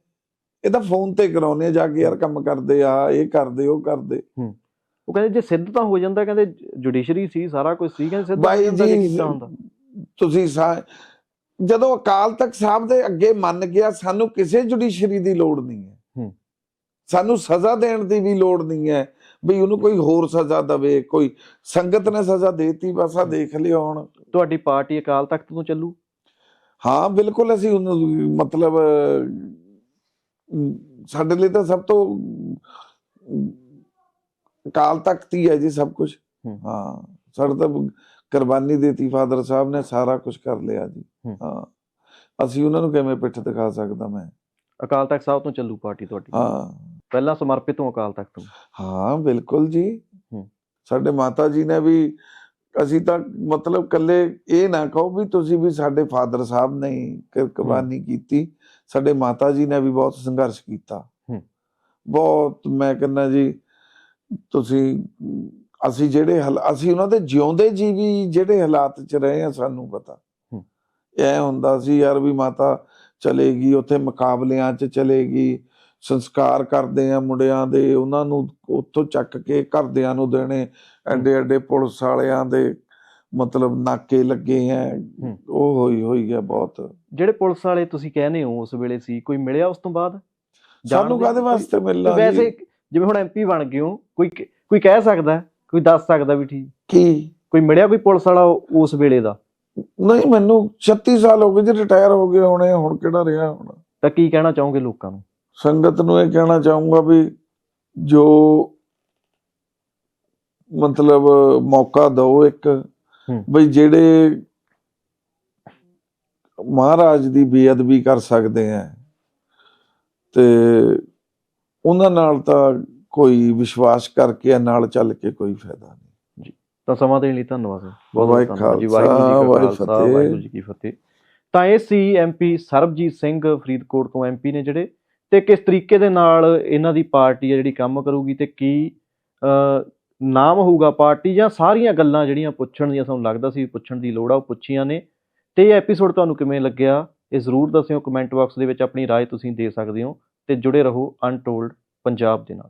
B: ਇਹ ਤਾਂ ਫੋਨ ਤੇ ਕਰਾਉਨੇ ਆ ਜਾ ਕੇ ਯਾਰ ਕੰਮ ਕਰਦੇ ਆ ਇਹ ਕਰਦੇ ਉਹ ਕਰਦੇ।
A: ਉਹ ਕਹਿੰਦੇ ਜੇ ਸਿੱਧ ਤਾਂ ਹੋ ਜਾਂਦਾ ਕਹਿੰਦੇ ਜੁਡੀਸ਼ਰੀ ਸੀ ਸਾਰਾ ਕੁਝ ਸੀ ਕਹਿੰਦੇ ਸਿੱਧ
B: ਬਾਈ
A: ਜੇ
B: ਤੁਸੀਂ ਜਦੋਂ ਅਕਾਲ ਤਖਤ ਸਾਹਿਬ ਦੇ ਅੱਗੇ ਮੰਨ ਗਿਆ ਸਾਨੂੰ ਕਿਸੇ ਜੁਡੀਸ਼ਰੀ ਦੀ ਲੋੜ ਨਹੀਂ ਹੈ।
A: ਹੂੰ।
B: ਸਾਨੂੰ ਸਜ਼ਾ ਦੇਣ ਦੀ ਵੀ ਲੋੜ ਨਹੀਂ ਹੈ। ਵੀ ਉਹਨੂੰ ਕੋਈ ਹੋਰ ਸਜ਼ਾ ਦਵੇ ਕੋਈ ਸੰਗਤ ਨੇ ਸਜ਼ਾ ਦੇਤੀ ਬਸ ਆ ਦੇਖ ਲਿਓ ਹੁਣ।
A: ਤੁਹਾਡੀ ਪਾਰਟੀ ਅਕਾਲ ਤਖਤ ਤੋਂ ਚੱਲੂ?
B: ਹਾਂ ਬਿਲਕੁਲ ਅਸੀਂ ਮਤਲਬ ਸਾਡੇ ਲਈ ਤਾਂ ਸਭ ਤੋਂ ਅਕਾਲ ਤਖਤ ਹੀ ਹੈ ਜੀ ਸਭ ਕੁਝ
A: ਹੂੰ।
B: ਸਾਡੇ ਤਾਂ ਕੁਰਬਾਨੀ ਦਿੱਤੀ ਫਾਦਰ ਸਾਹਿਬ ਨੇ ਸਾਰਾ ਕੁਝ ਕਰ ਲਿਆ ਜੀ।
A: ਹਾਂ
B: ਅਸੀਂ ਉਹਨਾਂ ਨੂੰ ਕਿਵੇਂ ਪਿੱਠ ਦਿਖਾ ਸਕਦਾ ਮੈਂ?
A: ਅਕਾਲ ਤਖਤ ਸਾਹਿਬ ਤੋਂ ਚੱਲੂ ਪਾਰਟੀ ਤੁਹਾਡੀ।
B: ਹਾਂ।
A: ਪਹਿਲਾਂ ਸਮਰਪਿਤ ਹੋ ਅਕਾਲ ਤਖਤ ਨੂੰ?
B: ਹਾਂ ਬਿਲਕੁਲ ਜੀ। ਸਾਡੇ ਮਾਤਾ ਜੀ ਨੇ ਵੀ ਅਸੀਂ ਤਾਂ ਮਤਲਬ ਕੱਲੇ ਇਹ ਨਾ ਕਹੋ ਵੀ ਤੁਸੀਂ ਵੀ ਸਾਡੇ ਫਾਦਰ ਸਾਹਿਬ ਨੇ ਕੁਰਬਾਨੀ ਕੀਤੀ। ਸਾਡੇ ਮਾਤਾ ਜੀ ਨੇ ਵੀ ਬਹੁਤ ਸੰਘਰਸ਼ ਕੀਤਾ। ਬਹੁਤ ਮੈਂ ਕਹਿੰਦਾ ਜੀ ਤੁਸੀਂ ਅਸੀਂ ਜਿਹੜੇ ਅਸੀਂ ਉਹਨਾਂ ਦੇ ਜਿਉਂਦੇ ਜੀ ਵੀ ਜਿਹੜੇ ਹਾਲਾਤ 'ਚ ਰਹੇ ਆ ਸਾਨੂੰ ਪਤਾ। ਇਹ ਹੁੰਦਾ ਸੀ ਯਾਰ ਵੀ ਮਾਤਾ ਚਲੇਗੀ ਉੱਥੇ ਮੁਕਾਬਲਿਆਂ 'ਚ ਚਲੇਗੀ। ਸੰਸਕਾਰ ਕਰਦੇ ਆ ਮੁੰਡਿਆਂ ਦੇ ਉਹਨਾਂ ਨੂੰ ਉੱਥੋਂ ਚੱਕ ਕੇ ਘਰਦਿਆਂ ਨੂੰ ਦੇਣੇ। ਐਡੇ ਐਡੇ ਪੁਲਿਸ ਵਾਲਿਆਂ ਦੇ ਮਤਲਬ ਨਾਕੇ ਲੱਗੇ ਆ ਉਹ ਹੋਈ ਹੋਈ ਹੈ ਬਹੁਤ।
A: ਜਿਹੜੇ ਪੁਲਿਸ ਵਾਲੇ ਤੁਸੀਂ ਕਹਿੰਦੇ ਹੋ ਉਸ ਵੇਲੇ ਸੀ ਕੋਈ ਮਿਲਿਆ ਉਸ ਤੋਂ ਬਾਅਦ?
B: ਸਾਨੂੰ ਕਾਦੇ? ਵਾਸਤੇ ਮਿਲਣਾ
A: ਵੈਸੇ? ਜਿਵੇਂ ਹੁਣ ਐਮਪੀ ਬਣ ਗਏ ਹੋ ਕੋਈ ਕੋਈ ਕਹਿ ਸਕਦਾ ਕੋਈ ਦੱਸ ਸਕਦਾ ਵੀ ਠੀਕ?
B: ਕੀ?
A: ਕੋਈ ਮਿਲਿਆ ਕੋਈ ਪੁਲਿਸ ਵਾਲਾ ਉਸ ਵੇਲੇ ਦਾ?
B: ਨਹੀਂ ਮੈਨੂੰ 36 ਸਾਲ ਹੋ ਗਏ ਜੀ ਰਿਟਾਇਰ ਹੋ ਗਏ ਹੋਣੇ ਹੁਣ ਕਿਹੜਾ ਰਿਹਾ ਹੁਣ?
A: ਤਾਂ ਕੀ ਕਹਿਣਾ ਚਾਹੋਗੇ ਲੋਕਾਂ ਨੂੰ?
B: ਸੰਗਤ ਨੂੰ ਇਹ ਕਹਿਣਾ ਚਾਹੂੰਗਾ ਵੀ ਜੋ ਮਤਲਬ ਮੌਕਾ ਦਿਓ ਇੱਕ। ਬਈ ਜਿਹੜੇ ਮਹਾਰਾਜ ਦੀ ਬੇਅਦਬੀ ਕਰ ਸਕਦੇ ਆ ਤੇ ਉਹਨਾਂ ਨਾਲ ਤਾਂ ਕੋਈ ਵਿਸ਼ਵਾਸ ਕਰਕੇ ਨਾਲ ਚੱਲ ਕੇ ਕੋਈ ਫਾਇਦਾ ਨਹੀਂ।
A: ਤਾਂ ਸਮਾਂ ਦੇਣ ਲਈ ਧੰਨਵਾਦ ਬਹੁਤ ਬਹੁਤ ਜੀ। ਜੀ। ਵਾਹਿਗੁਰੂ ਜੀ ਕੀ ਫਤਿਹ। ਤਾਂ ਇਹ ਸੀ ਐਮਪੀ ਸਰਬਜੀਤ ਸਿੰਘ ਫਰੀਦਕੋਟ ਤੋਂ ਐਮਪੀ ਨੇ ਜਿਹੜੇ ਤੇ ਕਿਸ ਤਰੀਕੇ ਦੇ ਨਾਲ ਇਹਨਾਂ ਦੀ ਪਾਰਟੀ ਹੈ ਜਿਹੜੀ ਕੰਮ ਕਰੂਗੀ ਤੇ ਕੀ ਅਹ, ਨਾਮ ਹੋਊਗਾ ਪਾਰਟੀ ਜਾਂ ਸਾਰੀਆਂ ਗੱਲਾਂ ਜਿਹੜੀਆਂ ਪੁੱਛਣ ਦੀਆਂ ਸਾਨੂੰ ਲੱਗਦਾ ਸੀ ਪੁੱਛਣ ਦੀ ਲੋੜ ਆ ਉਹ ਪੁੱਛੀਆਂ ਨੇ ਤੇ ਇਹ ਐਪੀਸੋਡ ਤੁਹਾਨੂੰ ਕਿਵੇਂ ਲੱਗਿਆ ਇਹ ਜ਼ਰੂਰ ਦੱਸਿਓ ਕਮੈਂਟ ਬਾਕਸ ਦੇ ਵਿੱਚ ਆਪਣੀ رائے ਤੁਸੀਂ ਦੇ ਸਕਦੇ ਹੋ ਤੇ ਜੁੜੇ ਰਹੋ ਅਨਟੋਲਡ ਪੰਜਾਬ ਦੇ ਨਾਲ